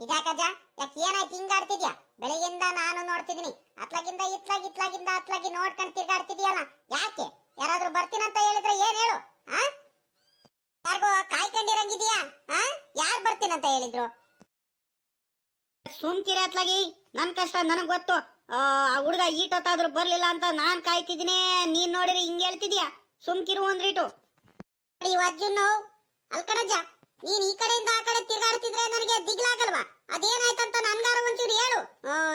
ಇದ್ಯಾಕಜ್ಜ? ಯಾಕೆ ಏನಾಯ್ತು? ಹಿಂಗಾಡ್ತಿದ್ಯಾ ಬೆಳಗಿಂದ ನಾನು ನೋಡ್ತಿದ್ದೀನಿ. ಅತ್ಲಾಗಿಂದ ಇತ್ಲಾಗಿ ಇತ್ಲಾಗಿಂದ ಅತ್ಲಾಗಿ ನೋಡ್ಕೊಂಡು ತಿರ್ಗಾಡ್ತಿದ್ಯಲ್ಲ ಯಾಕೆ? ಯಾರಾದ್ರೂ ಬರ್ತೀನಂತ ಹೇಳಿದ್ರೆ ಏನ್ ಹೇಳು? ಆ? ಯಾರಿಗೋ ಕಾಯ್ಕೊಂಡಿರಂಗಿದ್ಯಾ? ಆ? ಯಾರು ಬರ್ತೀನಂತ ಹೇಳಿದ್ರು? ಸುಮ್ಕಿರಿ ಅತ್ಲಾಗಿ. ನನ್ ಕಷ್ಟ ನನಗ್ ಗೊತ್ತು. ಆ ಹುಡುಗ ಈಟೊತ್ತಾದ್ರೂ ಬರ್ಲಿಲ್ಲ ಅಂತ ನಾನ್ ಕಾಯ್ತಿದ್ದೀನಿ. ನೀನ್ ನೋಡಿರಿ ಹಿಂಗ್ ಹೇಳ್ತಿದ್ಯಾ? ಸುಮ್ಕಿರು ಒಂದ್ರಿಟು ಈ ನೋವು ಅಲ್ಕಣಜ್ಜ ನೀನ್ ಈ ಕಡೆಯಿಂದ ಆ ಕಡೆ ತಿರ್ಗಾಡ್ತಿದ್ರೆ ನನಗೆ ದಿಗ್ಲಾಗಲ್ವಾ? ಅದೇನಾಯ್ತಂತ ನನ್ಗಾರು ಒಂಚೂರು ಹೇಳು.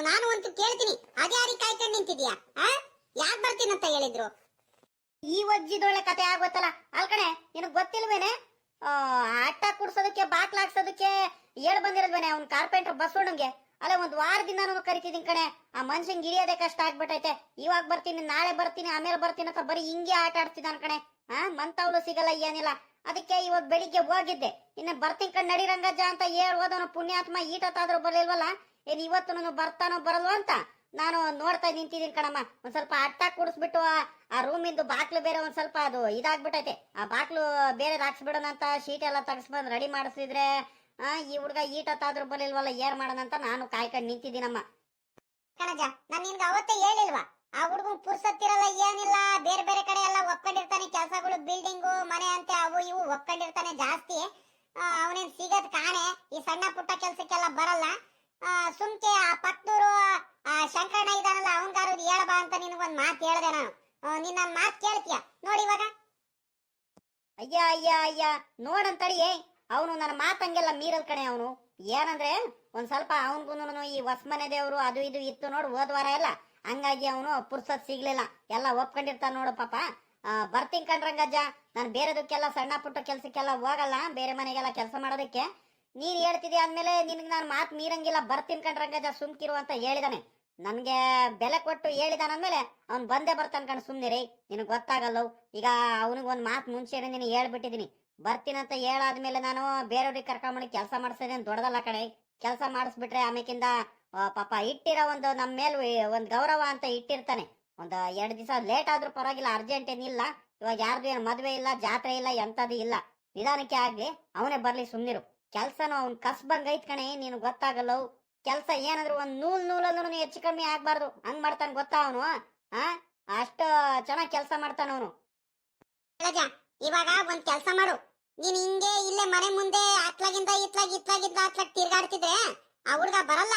ನಾನು ಒಂಚೂರು ಕೇಳ್ತೀನಿ. ಅದ್ಯಾರಿಗೆ ಕಾಯ್ಕೊಂಡು ನಿಂತಿದ್ಯಾ ಆ? ಯಾಕೆ ಬರ್ತೀನಂತ ಹೇಳಿದ್ರು? ಈ ಒಜ್ಜಿದೊಳ್ಳೆ ಕತೆ ಆಗೋತ್ತಲ್ಲ ಅಲ್ಕಣೆ ನಿನಗ್ ಗೊತ್ತಿಲ್ವೇನೆ? ಆ, ಅಟ್ಟ ಕುಡ್ಸೋದಕ್ಕೆ ಬಾಕ್ಲ ಹಾಕ್ಸೋದಕ್ಕೆ ಹೇಳ್ ಬಂದಿರದ್ವೇನೆ ಅವ್ನ್ ಕಾರ್ಪೆಂಟರ್ ಬಸವಣ್ಣಂಗೆ ಅಲ್ಲ ಒಂದ್ ವಾರದಿಂದ ನಾನು ಕರಿತಿದ್ದೀನಿ ಕಣೆ. ಆ ಮನ್ಷಂಗ್ ಹಿಡಿಯೋದೇ ಕಷ್ಟ ಆಗ್ಬಿಟ್ಟೈತೆ. ಇವಾಗ ಬರ್ತೀನಿ ನಾಳೆ ಬರ್ತೀನಿ ಆಮೇಲೆ ಬರ್ತೀನಿ ಅಂತ ಬರೀ ಹಿಂಗೆ ಆಟ ಆಡ್ತಿದ್ದಾನ ಕಣೆ. ಹಾ ಮಂತವ್ಲು ಸಿಗಲ್ಲ ಏನಿಲ್ಲ. ಅದಕ್ಕೆ ಇವಾಗ ಬೆಳಿಗ್ಗೆ ಹೋಗಿದ್ದೆ. ಇನ್ನ ಬರ್ತೀನಿ ಕಣ್ ನಡಿ ರಂಗಜ್ಜ ಅಂತ ಏರ್ ಹೋದವನು ಪುಣ್ಯಾತ್ಮ ಈಟತ್ತಾದ್ರೂ ಬರ್ಲಿಲ್ವಲ್ಲ? ಏನ್ ಇವತ್ತು ನಾನು ಬರ್ತಾನೋ ಬರಲ್ವ ಅಂತ ನಾನು ನೋಡ್ತಾ ನಿಂತಿದ್ದೀನಿ ಕಣಮ್ಮ. ಒಂದ್ ಸ್ವಲ್ಪ ಅಟ್ಟ ಕುಡಿಸ್ಬಿಟ್ಟು ಆ- ರೂಮಿಂದು ಬಾಕ್ಲು ಬೇರೆ ಒಂದ್ ಸ್ವಲ್ಪ ಅದು ಇದಾಗ್ಬಿಟ್ಟೈತೆ. ಆ ಬಾಕ್ಲು ಬೇರೆ ಹಾಕ್ಸ್ಬಿಡೋಣ ಅಂತ, ಶೀಟ್ ಎಲ್ಲ ತಗಸ್ಬಂದ್ ರೆಡಿ ಮಾಡಿಸಿದ್ರೆ, ಆ, ಈ ಹುಡ್ಗ ಈಟತ್ತಾದ್ರೂ ಬರಲಿಲ್ವಲ್ಲ ಏರ್ ಮಾಡೋಣ ಅಂತ ನಾನು ಕಾಯ್ಕೊಂಡು ನಿಂತಿದ್ದೀನಮ್ಮ. ಕಣಜ ನಾನು ನಿನ್ಗೆ ಅವತ್ತೇ ಹೇಳಿಲ್ವಾ? ಆ ಹುಡುಗನ್ ಪುರ್ಸತ್ತಿರಲ್ಲ, ಏನಿಲ್ಲ, ಬೇರೆ ಬೇರೆ ಕಡೆ ಎಲ್ಲ ಒಪ್ಕೊಂಡಿರ್ತಾನೆ, ಕೆಲಸಗಳು ಬಿಲ್ಡಿಂಗು ಮನೆ ಅಂತೆ, ಅವು ಇವು ಒಪ್ಕೊಂಡಿರ್ತಾನೆ ಜಾಸ್ತಿ. ಅವನೇನ್ ಸಿಗದ್ ಕಾಣೆ, ಈ ಸಣ್ಣ ಪುಟ್ಟ ಕೆಲ್ಸಕ್ಕೆಲ್ಲ ಬರಲ್ಲ. ಸುಮ್ಕೆ ಆ ಆ, ಶಂಕರಣ್ಣ ಇದಾನಲ್ಲ ಅವನ್ಗಾರು ಹೇಳಬಾ ಅಂತ ನಿನಗೊಂದ್ ಮಾತು ಹೇಳ್ದೆ ನಾನು. ನಿನ್ನ ನೀನ್ ನನ್ ಮಾತು ಕೇಳ್ತೀಯ? ನೋಡಿ ಇವಾಗ. ಅಯ್ಯ ಅಯ್ಯ ಅಯ್ಯ, ನೋಡಂತಡಿ ಅವನು ನನ್ನ ಮಾತಂಗೆಲ್ಲ ಮೀರಲ್ ಕಣೆ ಅವನು. ಏನಂದ್ರೆ, ಒಂದ್ ಸ್ವಲ್ಪ ಅವನ್ಗೂ ಈ ಹೊಸ್ಮನೆ ದೇವರು ಅದು ಇದು ಇತ್ತು ನೋಡಿ ಹೋದ್ವಾರ ಎಲ್ಲ. ಹಂಗಾಗಿ ಅವನು ಪುರ್ಸತ್ ಸಿಗ್ಲಿಲ್ಲ. ಎಲ್ಲ ಒಪ್ಕೊಂಡಿರ್ತಾನ ನೋಡು ಪಾಪ. ಬರ್ತೀನಿ ಕಣ್ರಂಗಜ್ಜ ನಾನು ಬೇರೆದಕ್ಕೆಲ್ಲ ಸಣ್ಣ ಪುಟ್ಟ ಕೆಲ್ಸಕ್ಕೆಲ್ಲ ಹೋಗಲ್ಲ, ಬೇರೆ ಮನೆಗೆಲ್ಲ ಕೆಲಸ ಮಾಡೋದಕ್ಕೆ. ನೀನ್ ಹೇಳ್ತಿದ್ಯ ಅಂದ್ಮೇಲೆ ನಿನ್ಗೆ ನಾನು ಮಾತು ಮೀರಂಗಿಲ್ಲ, ಬರ್ತೀನಿ ಕಣ್ರಂಗಜ್ಜ ಸುಮ್ಕಿರು ಅಂತ ಹೇಳಿದಾನೆ. ನನ್ಗೆ ಬೆಲೆ ಕೊಟ್ಟು ಹೇಳಿದಾನಂದ್ಮೇಲೆ ಅವ್ನ್ ಬಂದೇ ಬರ್ತಾನ ಕಣ್ ಸುಮ್ನಿರಿ ನಿನಗ್ ಗೊತ್ತಾಗಲ್ಲವು ಈಗ ಅವನಿಗೆ ಒಂದ್ ಮಾತು ಮುಂಚೆನೆ ನೀನು ಹೇಳ್ಬಿಟ್ಟಿದೀನಿ. ಬರ್ತೀನಂತ ಹೇಳಾದ್ಮೇಲೆ ನಾನು ಬೇರೆಯವ್ರಿಗೆ ಕರ್ಕೊಂಬಂದು ಕೆಲಸ ಮಾಡಿಸೋದೇನು ದೊಡ್ಡದಲ್ಲ ಕಡೆ ಕೆಲಸ ಮಾಡಿಸ್ಬಿಟ್ರೆ ಆಮೇಕಿಂದ ಪಾಪ ಇಟ್ಟಿರೋ ಒಂದು ನಮ್ಮ ಮೇಲೆ ಒಂದು ಗೌರವ ಅಂತ ಇಟ್ಟಿರ್ತಾನೆ. ಒಂದು ಎರಡು ದಿವಸ ಲೇಟ್ ಆದ್ರೂ ಪರವಾಗಿಲ್ಲ ಅರ್ಜೆಂಟ್ ಏನಿಲ್ಲ ಇವಾಗ ಯಾರ್ದು ಏನು ಮದುವೆ ಇಲ್ಲ, ಜಾತ್ರೆ ಇಲ್ಲ ಎಂಥದ್ದು ಇಲ್ಲ. ನಿಧಾನಕ್ಕೆ ಆಗ್ಲಿ, ಅವನೇ ಬರ್ಲಿ ಸುಮ್ಮನಿರು ಕೆಲ್ಸನೂ ಅವ್ನ್ ಕಸ್ಬಂಗ್ ಐತ್ ಕಣೆ, ನೀನು ಗೊತ್ತಾಗಲ್ಲ ಕೆಲಸ ಏನಾದ್ರು ಒಂದ್ ನೂಲ್ ನೂಲಲ್ಲೂ ಹೆಚ್ಚು ಕಮ್ಮಿ ಆಗ್ಬಾರ್ದು. ಹಂಗ್ ಮಾಡ್ತಾನೆ ಗೊತ್ತಾ ಅವನು? ಆ? ಅಷ್ಟು ಚೆನ್ನಾಗಿ ಕೆಲಸ ಮಾಡ್ತಾನ ಅವನು. ಇವಾಗ ಒಂದ್ ಕೆಲ್ಸ ಮಾಡು. ನೀನ್ ಹಿಂಗೆ ಇಲ್ಲೇ ಮನೆ ಮುಂದೆ ಅತ್ಲಾಗಿಂದ ಇತ್ಲಾಗ್ ಇತ್ಲಾಗಿಂದ ಅತ್ಲಾಗ್ ತಿರ್ಗಾಡ್ತಿದ್ರೆ ಆ ಹುಡ್ಗ ಬರಲ್ಲ.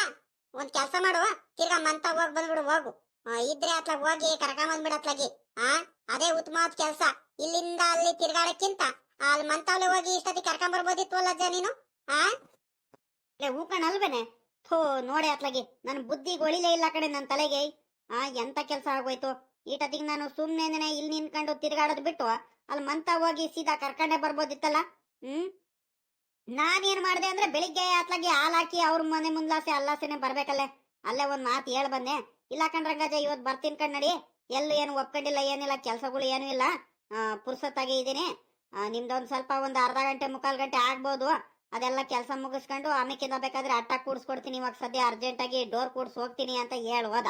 ಒಂದ್ ಕೆಲ್ಸ ಮಾಡುವ, ತಿರ್ಗಾ ಮಂತ ಹೋಗ್ ಬಂದ್ಬಿಡು, ಹೋಗು. ಇದ್ರೆ ಅತ್ಲಾಗ ಹೋಗಿ, ಕರ್ಕೊಂಡ್ ಬಂದ್ಬಿಡು ಅತ್ಲಾಗಿ. ಆ, ಅದೇ ಉತ್ತಮವಾದ ಕೆಲ್ಸ. ಇಲ್ಲಿಂದ ಅಲ್ಲಿ ತಿರ್ಗಾಡಕ್ಕಿಂತ ಅಲ್ಲಿ ಮಂತವ್ಲೆ ಹೋಗಿ ಇಷ್ಟೊತ್ತಿಗೆ ಕರ್ಕೊಂಡ್ ಬರ್ಬೋದಿತ್ತು ಅಜ್ಜ ನೀನು? ಆ? ಹೂಕಣ ಅಲ್ವೇನೆ? ಥೋ, ನೋಡೆ ಅತ್ಲಾಗಿ. ನನ್ ಬುದ್ಧಿ ಗೊಳಿಲೇ ಇಲ್ಲ ಕಡೆ ನನ್ನ ತಲೆಗೆ. ಆ, ಎಂತ ಕೆಲಸ ಆಗೋಯ್ತು? ಈಟತಿಗ್ ನಾನು ಸುಮ್ನೆ ಇಲ್ಲಿ ನಿನ್ಕೊಂಡು ತಿರ್ಗಾಡೋದು ಬಿಟ್ಟು ಅಲ್ಲಿ ಮಂತ ಹೋಗಿ ಸೀದಾ ಕರ್ಕೊಂಡೇ ಬರ್ಬೋದಿತ್ತಲ್ಲ? ಹ್ಮ್? ನಾನೇನ್ ಮಾಡಿದೆ ಅಂದ್ರೆ ಬೆಳಿಗ್ಗೆ ಆತ್ಲಾಗಿ ಹಾಲಾಕಿ ಹಾಕಿ ಅವ್ರ ಮನೆ ಮುಂದ್ಲಾಸೆ ಅಲ್ಲಾಸೆನೆ ಬರ್ಬೇಕಲ್ಲೇ. ಅಲ್ಲೇ ಒಂದ್ ಮಾತು ಹೇಳ ಬಂದೆ. ಇಲ್ಲ ಕಣ್ರಂಗಜ ಇವತ್ ಬರ್ತೀನಿ ಕಣ್ ನಡಿ. ಎಲ್ಲೂ ಏನು ಒಪ್ಕೊಂಡಿಲ್ಲ, ಏನಿಲ್ಲ, ಕೆಲ್ಸಗಳು ಏನೂ ಇಲ್ಲ. ಪುರ್ಸತ್ತಾಗಿ ಇದ್ದೀನಿ. ನಿಮ್ದೊಂದ್ ಸ್ವಲ್ಪ ಒಂದ್ ಅರ್ಧ ಗಂಟೆ, ಮುಕ್ಕಾಲ್ ಗಂಟೆ ಆಗ್ಬೋದು. ಅದೆಲ್ಲ ಕೆಲಸ ಮುಗಿಸ್ಕೊಂಡು ಆಮೇಕಿಂದ ಬೇಕಾದ್ರೆ ಅಟ್ಟ ಕೂಡ್ಸ್ಕೊಡ್ತೀನಿ. ಇವಾಗ ಸದ್ಯ ಅರ್ಜೆಂಟ್ ಆಗಿ ಡೋರ್ ಕೂಡ್ಸ್ ಹೋಗ್ತೀನಿ ಅಂತ ಹೇಳಿ ಹೋದ.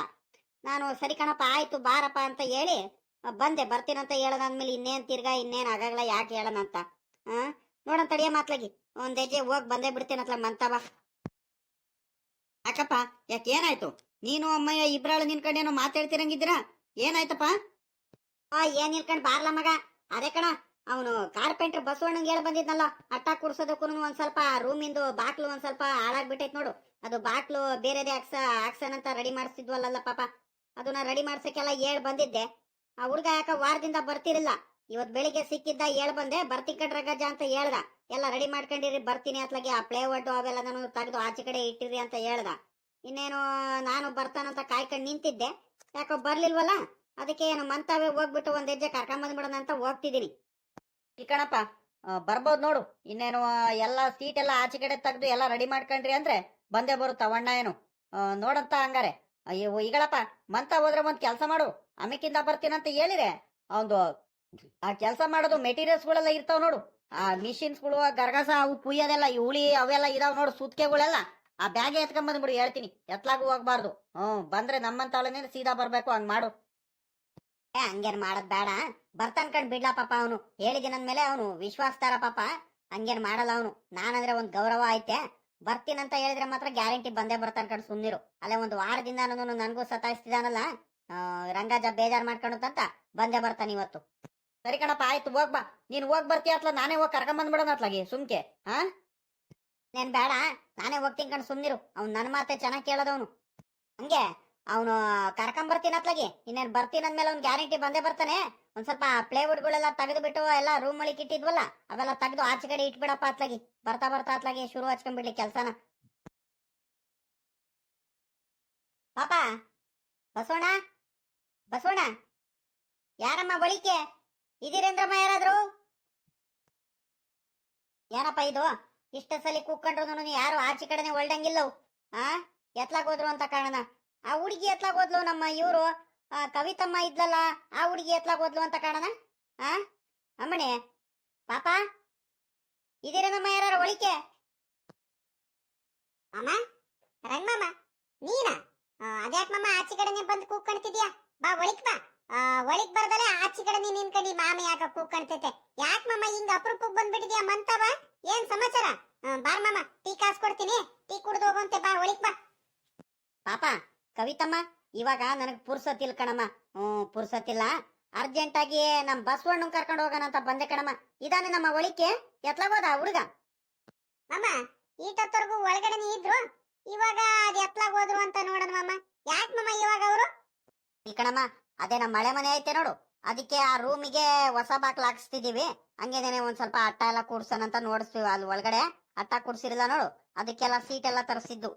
ನಾನು ಸರಿ ಕಣಪ್ಪ, ಆಯ್ತು, ಬಾರಪ್ಪ ಅಂತ ಹೇಳಿ ಬಂದೆ. ಬರ್ತೀನಂತ ಅಂದ್ಮೇಲೆ ಇನ್ನೇನ್ ತಿರ್ಗಾ, ಇನ್ನೇನ್ ಆಗಾಗ್ಲ ಯಾಕೆ ಹೇಳೋಣ ಅಂತ ಆ? ನೋಡೋಣ ತಡಿಯ ಮಾತ್ಲಾಗಿ ಒಂದ್ ಹೆಜ್ಜೆ ಹೋಗ್ ಬಂದೇ ಬಿಡ್ತೇನತ್ಲ ಮಂತವ ಯಾಕಪ್ಪ? ಯಾಕೆ ಏನಾಯ್ತು? ನೀನು ಅಮ್ಮಯ್ಯ ಇಬ್ರಾಳು ನಿನ್ಕಂಡೇನೋ ಮಾತಾಡ್ತಿರಂಗಿದ್ದೀರಾ? ಏನಾಯ್ತಪ್ಪ? ಆ, ಏನ್ ನಿಲ್ಕಂಡ್ ಬಾರ್ಲ ಮಗ? ಅದೇ ಕಣ, ಅವನು ಕಾರ್ಪೆಂಟರ್ ಬಸವಣ್ಣಂಗ್ ಹೇಳಿ ಬಂದಿದ್ನಲ್ಲ, ಅಟ್ಟ ಕುಡ್ಸೋದಕ್ಕೂ ಒಂದ್ ಸ್ವಲ್ಪ ರೂಮಿಂದು ಬಾಕ್ಲು ಒಂದ್ ಸ್ವಲ್ಪ ಹಾಳಾಗ್ಬಿಟ್ಟೈತ್ ನೋಡು. ಅದು ಬಾಕ್ಲು ಬೇರೆದೇ ಹಾಕ್ಸ ಅಂತ ರೆಡಿ ಮಾಡಿಸ್ತಿದ್ವಲ್ಲ ಪಾಪ. ಅದನ್ನ ರೆಡಿ ಮಾಡ್ಸಕ್ಕೆಲ್ಲ ಹೇಳ್ ಬಂದಿದ್ದೆ. ಆ ಹುಡ್ಗ ಯಾಕ ವಾರದಿಂದ ಬರ್ತಿರ್ಲಿಲ್ಲ. ಇವತ್ ಬೆಳಿಗ್ಗೆ ಸಿಕ್ಕಿದ್ದ ಹೇಳ್ ಬಂದೆ, ಬರ್ತಿ ಕಡ್ರಗಜ ಅಂತ ಹೇಳ್ದ. ಎಲ್ಲ ರೆಡಿ ಮಾಡ್ಕೊಂಡಿರಿ, ಬರ್ತೀನಿ ಅತ್ಲಾಗೆ, ಆ ಪ್ಲೇ ಒಡ್ಡು ಅವೆಲ್ಲ ನಾನು ತೆಗೆದು ಆಚೆ ಕಡೆ ಇಟ್ಟಿರಿ ಅಂತ ಹೇಳ್ದ. ಇನ್ನೇನು, ನಾನು ಬರ್ತಾನಂತ ಕಾಯ್ಕೊಂಡು ನಿಂತಿದ್ದೆ. ಯಾಕೋ ಬರ್ಲಿಲ್ವಲ್ಲ? ಅದಕ್ಕೆ ಏನು ಮಂತಾವೆ ಹೋಗ್ಬಿಟ್ಟು ಒಂದ್ ಹೆಜ್ಜೆ ಕರ್ಕೊಂಡ್ ಬಂದ್ಬಿಡೋಣ ಅಂತ ಹೋಗ್ತಿದೀನಿ ಈ ಕಣಪ್ಪ ಬರ್ಬೋದು ನೋಡು. ಇನ್ನೇನು ಎಲ್ಲ ಸೀಟ್ ಎಲ್ಲ ಆಚೆ ಕಡೆ ತೆಗ್ದು ಎಲ್ಲ ರೆಡಿ ಮಾಡ್ಕೊಂಡ್ರಿ ಅಂದ್ರೆ ಬಂದೇ ಬರುತ್ತ ಅಣ್ಣ ಏನು? ನೋಡಂತ ಹಂಗಾರೆ. ಅಯ್ಯೋ, ಈಗಳಪ್ಪ, ಮಂತ ಹೋದ್ರೆ ಒಂದ್ ಕೆಲಸ ಮಾಡು. ಅಮಿಕಿಂದ ಬರ್ತೀನಂತ ಹೇಳಿದೆ. ಅವಂದು ಆ ಕೆಲಸ ಮಾಡೋದು ಮೆಟೀರಿಯಲ್ಸ್ ಗಳೆಲ್ಲ ಇರ್ತಾವ ನೋಡು. ಆ ಮಿಷಿನ್ಸ್ಗಳು ಗರ್ಗಸ, ಅವು ಕುಯ್ಯೋದೆಲ್ಲ ಉಳಿ ಅವೆಲ್ಲ ಇದಾವ್ ನೋಡು, ಸುತ್ಕೆಗಳೆಲ್ಲ. ಆ ಬ್ಯಾಗ್ ಎತ್ಕೊಂಡ್ ಬಂದ್ಬಿಡು ಹೇಳ್ತೀನಿ. ಎತ್ಲಾಗೂ ಹೋಗ್ಬಾರ್ದು. ಹ್ಮ್, ಬಂದ್ರೆ ನಮ್ಮಂತ ಸೀದಾ ಬರ್ಬೇಕು, ಹಂಗ್ ಮಾಡು. ಏ, ಹಂಗೇನ್ ಮಾಡೋದ್ ಬೇಡ. ಬರ್ತಾನ್ ಕಂಡ್ ಬಿಡ್ಲಾ ಪಾಪ ಅವನು. ಹೇಳಿದಿನ ಮೇಲೆ ಅವನು. ವಿಶ್ವಾಸ್ತಾರ ಪಾಪ. ಹಂಗೇನ್ ಮಾಡಲ್ಲ ಅವನು. ನಾನಂದ್ರೆ ಒಂದ್ ಗೌರವ ಐತೆ. ಬರ್ತೀನಂತ ಹೇಳಿದ್ರೆ ಮಾತ್ರ ಗ್ಯಾರಂಟಿ ಬಂದೇ ಬರ್ತಾನ್ ಕಣ್ ಸುಮ್ನಿರು. ಅಲ್ಲೇ ಒಂದ್ ವಾರದಿಂದ ನನಗೂ ಸತಾಯಿಸ್ತಿದಾನಲ್ಲ. ರಂಗಾಜ ಬೇಜಾರ್ ಮಾಡ್ಕೊಂಡಂತ ಬಂದೇ ಬರ್ತಾನೆ ಇವತ್ತು. ಸರಿ ಕಣಪ್ಪ, ಆಯ್ತು, ಹೋಗ್ ಬಾ. ನೀನ್ ಹೋಗ್ ಬರ್ತೀಯ ಅತ್ಲ ನಾನೇ ಹೋಗಿ ಕರ್ಕೊಂಡ್ ಬಂದ್ಬಿಡೋಣ ಅತ್ಲಾಗಿ ಸುಮ್ಕೆ ಹಾ ನೇನ್ ಬೇಡ, ನಾನೇ ಹೋಗ್ತೀನಿ ಕಣ್, ಸುಮ್ನಿರು. ಅವ್ನು ನನ್ನ ಮಾತೆ ಚೆನ್ನಾಗಿ ಕೇಳೋದವನು. ಹಂಗೆ, ಅವನು ಕರ್ಕೊಂಡ್ ಬರ್ತೀನಿ ಅತ್ಲಾಗಿ ಇನ್ನೇನ್ ಬರ್ತೀನಿ ಅಂದ್ಮೇಲೆ ಅವ್ನ್ ಗ್ಯಾರಂಟಿ ಬಂದೇ ಬರ್ತಾನೆ. ಒಂದ್ ಸ್ವಲ್ಪ ಪ್ಲೇವುಡ್ಗಳೆಲ್ಲ ತೆಗೆದು ಬಿಟ್ಟು ಎಲ್ಲ ರೂಮ್ ಒಳಗೆ ಇಟ್ಟಿದ್ವಲ್ಲ, ಅವೆಲ್ಲ ತೆಗೆದು ಆಚೆ ಕಡೆ ಇಟ್ಬಿಡಪ್ಪ ಅತ್ಲಾಗಿ ಬರ್ತಾ ಬರ್ತಾ ಅತ್ಲಾಗಿ ಶುರು ಹಚ್ಕೊಂಡ್ಬಿಡ್ಲಿ ಕೆಲ್ಸನ. ಪಾಪ, ಬಸವಣ್ಣ ಬಸವಣ್ಣ, ಯಾರಮ್ಮ ಬಳಿಕೆ? ಇದೀರೇಂದ್ರಮ್ಮ ಯಾರಾದ್ರು? ಏನಪ್ಪ ಇದು? ಇಷ್ಟ ಸಲ ಕೂತ್ಕೊಂಡ್ರು ಯಾರು? ಆಚೆ ಕಡೆನೆ ಒಳ್ದಂಗಿಲ್ಲವು ಆ? ಎತ್ಲಾಗ್ ಹೋದ್ರು ಅಂತ ಕಾರಣ. ಆ ಹುಡುಗಿ ಎತ್ಲಾಗ್ ಹೋದ್ಲು ನಮ್ಮ ಇವರು ಕವಿತಮ್ಮ ಇದ್ಲಲ್ಲ, ಆ ಹುಡುಗಿ ಎತ್ಲಾಗ್ ಹೋದ್ಲು ಅಂತ ಕಾಣನ ಆ? ಅಮ್ಮಣಿ, ಪಾಪ? ಇದೀರೇನಮ್ಮ ಯಾರು ಒಳಿಕೆ? ಅಮ್ಮ ರಂಗಮ್ಮ, ನೀನಾ? ಅದ್ಯಾಕ್ ಮಾಮ ಆಚೆ ಕಡೆನೆ ಬಂದು ಕೂತ್ಕೊಂಡ್ತಿದ್ಯಾ ಬಾ, ಒಳಿಕ್ ಬಾ. ಆ, ಒಳಿಕ್ ಬರ್ದಲೆ ಆಚೆ ಕಡೆ ನೀನ್ ನಿನ್ಕಂಡಿ ಮಾಮ ಯಾಕ ಕೂತ್ಕೊಂಡ್ತೈತೆ ಯಾಕ ಮಾಮ ಹಿಂಗ ಅಪರೂಪಕ್ ಬಂದ್ಬಿಟ್ಟಿದ್ಯಾ ಮಂತವ? ಏನ್ ಸಮಾಚಾರ? ಬಾರ್ ಮಾಮ ಟೀ ಕಾಸ್ ಕೊಡ್ತೀನಿ. ಟೀ ಕುಡ್ದು ಹೋಗುವಂತೆ ಬಾ ಒಳಗ್ ಬಾ. ಪಾಪ ಕವಿತಮ್ಮ ಇವಾಗ ನನಗ್ ಪುರ್ಸತ್ತಿಲ್ ಕಣಮ್ಮ. ಹ್ಮ್ ಪುರ್ಸತ್ತಿಲ್ಲ. ಅರ್ಜೆಂಟ್ ಆಗಿ ನಮ್ ಬಸವಣ್ಣ ಕರ್ಕೊಂಡು ಹೋಗೋಣ ಅಂತ ಬಂದೆ ಕಣಮ್ಮ. ಇದಾನೆ ನಮ್ಮ ಒಳಿಕೆ. ಎತ್ಲಾಗೋದ ಹುಡುಗ? ಮಾಮ ಈಟತ್ತವರೆಗೂ ಒಳಗಡೆನೆ ಇದ್ರು? ಇವಾಗ ಅದ್ ಎತ್ಲಾಗ್ ಹೋದ್ರು ಅಂತ ನೋಡೋಣ ಮಾಮ. ಯಾಕ್ ಮಾಮ ಇವಾಗ ಅವರು? ಈ ಕಣಮ್ಮ ಅದೇ ನಮ್ಮ ಮಳೆ ಮನೆ ಐತೆ ನೋಡು. ಅದಕ್ಕೆ ಆ ರೂಮಿಗೆ ಹೊಸ ಬಾಕ್ಲ ಹಾಕ್ಸ್ತಿದೀವಿ. ಹಂಗೇನೆ ಒಂದ್ ಸ್ವಲ್ಪ ಅಟ್ಟ ಎಲ್ಲ ಕೂಡ್ಸೋಣ ಅಂತ ನೋಡಿಸ್ತೀವಿ. ಅಲ್ಲಿ ಒಳಗಡೆ ಅಟ್ಟ ಕೂಡ್ಸಿರಲ್ಲ ನೋಡು. ಅದಕ್ಕೆಲ್ಲ ಸೀಟ್ ಎಲ್ಲ ತರಿಸಿದ್ದು.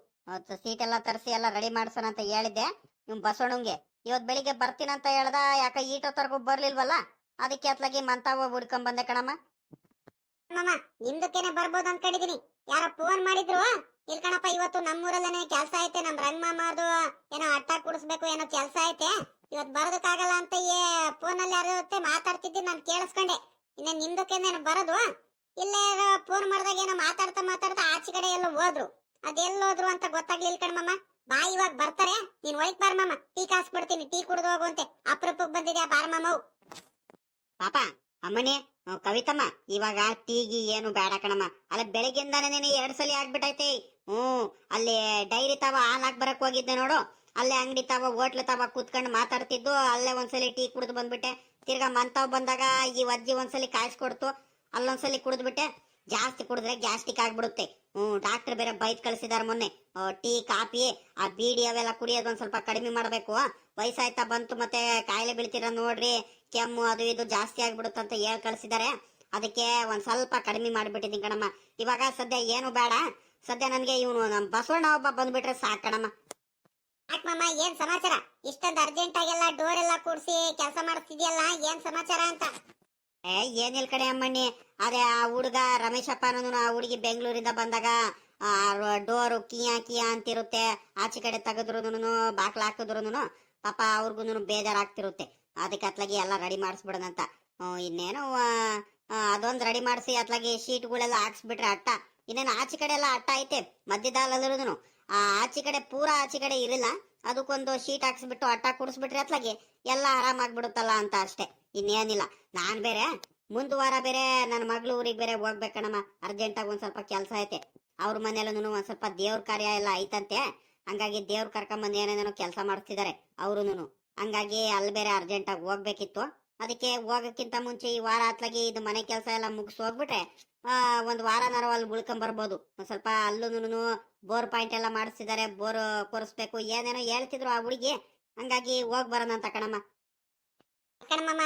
ಸೀಟ್ ಎಲ್ಲ ತರಿಸಿ ಎಲ್ಲ ರೆಡಿ ಮಾಡ್ಸೋಣ ಅಂತ ಹೇಳಿದ್ದೆ. ನಿಮ್ ಬಸವಣ್ಣಂಗೆ. ಇವತ್ ಬೆಳಿಗ್ಗೆ ಬರ್ತೀನಂತ ಹೇಳ್ದ. ಯಾಕ ಈಟೊತ್ತರ್ಗೂ ಬರ್ಲಿಲ್ವಲ್ಲ? ಅದಕ್ಕೆ ಅತ್ಲಾಗಿ ಮಂತಾವ ಹುಡ್ಕೊಂಡ್ ಬಂದೆ ಕಣಮ್ಮ. ಮಾಮ, ನಿಮ್ದಕ್ಕೇನೆ ಬರ್ಬೋದು ಅನ್ಕೊಂಡಿದೀನಿ ಯಾರ ಫೋನ್ ಮಾಡಿದ್ರು. ಇಲ್ ಕಣಪ್ಪ, ಇವತ್ತು ನಮ್ಮೂರಲ್ಲೇನೆ ಕೆಲ್ಸ ಐತೆ. ನಮ್ ರಂಗ್ ಮಾಮಾದು ಏನೋ ಅಟ್ಟ ಕುಡಿಸ್ಬೇಕು ಏನೋ ಕೆಲ್ಸ ಐತೆ. ಇವತ್ ಬರೋದಕ್ಕಾಗಲ್ಲ ಅಂತ ಏ ಫೋನ್ ಅಲ್ಲಿ ಯಾರ ಜೊತೆ ಮಾತಾಡ್ತಿದ್ದಿ ನಾನ್ ಕೇಳಿಸ್ಕೊಂಡೆ. ಇನ್ನ ನಾನು ಬರೋದು? ಇಲ್ಲೇ ಫೋನ್ ಮಾಡಿದಾಗ ಏನೋ ಮಾತಾಡ್ತಾ ಮಾತಾಡ್ತಾ ಆಚೆ ಕಡೆ ಎಲ್ಲ ಹೋದ್ರು. ಅದೆಲ್ಲ ಹೋದ್ರು ಅಂತ ಗೊತ್ತಾಗ್ಲಿಲ್ಲ ಕಣ್ಮಮ್ಮ ಬಾ ಇವಾಗ ಬರ್ತಾರೆ. ನೀನ್ ಒಯ್ಕ್ ಬಾರ್ ಮಾಮ. ಟೀ ಕಾಸ್ ಬಿಡ್ತೀನಿ ಟೀ ಕುಡ್ದು ಹೋಗುವಂತೆ ಅಪರೂಪಕ್ಕೆ ಬಂದಿದ್ಯಾ ಬಾರ ಮಾಮವು ಪಾಪ, ಅಮ್ಮನೇ ಕವಿತಮ್ಮ, ಇವಾಗ ಟೀಗಿ ಏನು ಬೇಡ ಕಣಮ್ಮ ಅಲ್ಲ ಬೆಳಗ್ಗಿಂದಾನೆ ನೀನು ಎರಡ್ ಸಲ ಆಗ್ಬಿಟ್ಟೈತೆ ಹ್ಮ್, ಅಲ್ಲಿ ಡೈರಿ ತಾವ ಹಾಲ್ ಹಾಕ್ ಬರಕ್ ಹೋಗಿದ್ದೆ ನೋಡು. ಅಲ್ಲೇ ಅಂಗಡಿ ತಾವ, ಹೋಟ್ಲು ತಾವ ಕೂತ್ಕೊಂಡು ಮಾತಾಡ್ತಿದ್ದು, ಅಲ್ಲೇ ಒಂದ್ಸಲಿ ಟೀ ಕುಡಿದು ಬಂದ್ಬಿಟ್ಟೆ. ತಿರ್ಗಾ ಮಂತಾವ್ ಬಂದಾಗ ಈ ಅಜ್ಜಿ ಒಂದ್ಸಲಿ ಕಾಯಿಸ್ಕೊಡ್ತು ಅಲ್ಲೊಂದ್ಸಲಿ ಕುಡಿದ್ಬಿಟ್ಟೆ. ಜಾಸ್ತಿ ಕುಡಿದ್ರೆ ಗ್ಯಾಸ್ಟಿಕ್ ಆಗ್ಬಿಡುತ್ತೆ. ಹ್ಞೂ, ಡಾಕ್ಟರ್ ಬೇರೆ ಬೈದ್ ಕಳ್ಸಿದಾರ ಮೊನ್ನೆ. ಟೀ, ಕಾಫಿ, ಆ ಬೀಡಿ ಅವೆಲ್ಲ ಕುಡಿಯೋದು ಒಂದು ಸ್ವಲ್ಪ ಕಡಿಮೆ ಮಾಡಬೇಕು. ವಯಸ್ಸಾಯ್ತಾ ಬಂತು ಮತ್ತೆ ಕಾಯಿಲೆ ಬೀಳ್ತೀರ ನೋಡ್ರಿ, ಕೆಮ್ಮು ಅದು ಇದು ಜಾಸ್ತಿ ಆಗ್ಬಿಡುತ್ತಂತ ಹೇಳ್ ಕಳ್ಸಿದಾರೆ. ಅದಕ್ಕೆ ಒಂದ್ ಸ್ವಲ್ಪ ಕಡಿಮೆ ಮಾಡಿಬಿಟ್ಟಿದ್ದೀನಿ ಕಣಮ್ಮ. ಇವಾಗ ಸದ್ಯ ಏನು ಬೇಡ. ಸದ್ಯ ನನಗೆ ಇವನು ನಮ್ಮ ಬಸವಣ್ಣ ಒಬ್ಬ ಬಂದ್ಬಿಟ್ರೆ ಸಾಕು ಕಣಮ್ಮ. ಯಾಕ್ ಮಾಮ ಏನ್ ಸಮಾಚಾರ? ಇಷ್ಟೊಂದು ಅರ್ಜೆಂಟ್ ಆಗೆಲ್ಲ ಡೋರ್ ಎಲ್ಲ ಕೂಡಿಸಿ ಕೆಲಸ ಮಾಡ್ತಿದ್ಯಲ್ಲ ಏನ್ ಸಮಾಚಾರ ಅಂತ? ಏ, ಏನಿಲ್ ಕಡೆ ಅಮ್ಮಣ್ಣಿ? ಅದೇ ಆ ಹುಡುಗ ರಮೇಶಪ್ಪ ಅನ್ನೋನು ಆ ಹುಡುಗಿ ಬೆಂಗಳೂರಿಂದ ಬಂದಾಗ, ಆ ಡೋರು ಕಿಯಾ ಕಿಯಾ ಅಂತಿರುತ್ತೆ. ಆಚೆ ಕಡೆ ತೆಗೆದ್ರು ಬಾಕ್ಲ ಹಾಕಿದ್ರು ಪಾಪ ಅವ್ರಿಗೂ ಬೇಜಾರಾಗ್ತಿರುತ್ತೆ. ಅದಕ್ಕೆ ಅತ್ಲಾಗಿ ಎಲ್ಲ ರೆಡಿ ಮಾಡಿಸ್ಬಿಡೋಣಂತ. ಇನ್ನೇನು ಅದೊಂದ್ ರೆಡಿ ಮಾಡಿಸಿ ಅತ್ಲಾಗಿ ಶೀಟ್ಗಳೆಲ್ಲ ಹಾಕ್ಸ್ಬಿಟ್ರೆ ಅಟ್ಟ. ಇನ್ನೇನು ಆಚೆ ಕಡೆ ಎಲ್ಲ ಅಟ್ಟ ಐತೆ ಮಧ್ಯದಲ್ಲಿರೋದು ಆ ಆಚೆ ಕಡೆ ಪೂರ ಆಚೆ ಕಡೆ ಇರಲಿಲ್ಲ ಅದಕ್ಕೊಂದು ಶೀಟ್ ಹಾಕ್ಸ್ಬಿಟ್ಟು ಅಟ್ಟ ಕುಡಿಸ್ಬಿಟ್ರೆ ಅತ್ಲಾಗಿ ಎಲ್ಲ ಆರಾಮಾಗ್ಬಿಡುತ್ತಲ್ಲ ಅಂತ ಅಷ್ಟೇ. ಇನ್ನೇನಿಲ್ಲ. ನಾನ್ ಬೇರೆ, ಮುಂದ್ ವಾರ ಬೇರೆ ನನ್ನ ಮಗಳು ಊರಿಗೆ ಬೇರೆ ಹೋಗ್ಬೇಕಣಮ್ಮ. ಅರ್ಜೆಂಟ್ ಆಗಿ ಒಂದ್ ಸ್ವಲ್ಪ ಕೆಲಸ ಐತೆ. ಅವ್ರ ಮನೇಲೂ ಒಂದ್ ಸ್ವಲ್ಪ ದೇವ್ರ ಕಾರ್ಯ ಎಲ್ಲ ಐತಂತೆ. ಹಂಗಾಗಿ ದೇವ್ರ ಕರ್ಕೊಂಬಂದ್ ಏನೇನೇನೋ ಕೆಲಸ ಮಾಡ್ತಿದ್ದಾರೆ ಅವ್ರುನು ಹಂಗಾಗಿ ಅಲ್ಲಿ ಬೇರೆ ಅರ್ಜೆಂಟ್ ಆಗಿ ಹೋಗ್ಬೇಕಿತ್ತು. ಅದಕ್ಕೆ ಹೋಗಕ್ಕಿಂತ ಮುಂಚೆ ಈ ವಾರ ಅತ್ಲಾಗಿ ಇದು ಮನೆ ಕೆಲಸ ಎಲ್ಲ ಮುಗಿಸ್ ಹೋಗ್ಬಿಟ್ರೆ ಒಂದ್ ವಾರನಾರು ಅಲ್ಲಿ ಉಳ್ಕೊಂಬರ್ಬೋದು ಒಂದು ಸ್ವಲ್ಪ ಅಲ್ಲೂನು ಬೋರ್ ಪಾಯಿಂಟ್ ಎಲ್ಲ ಮಾಡಿಸ್ತಿದ್ದಾರೆ ಬೋರ್ ಕೊರಿಸ್ಬೇಕು. ಏನೇನೋ ಹೇಳ್ತಿದ್ರು ಆ ಹುಡುಗಿ. ಹಂಗಾಗಿ ಹೋಗ್ ಬರೋಣ ಅಂತ ಕಣಮ್ಮ. ಕಣಮ್ಮ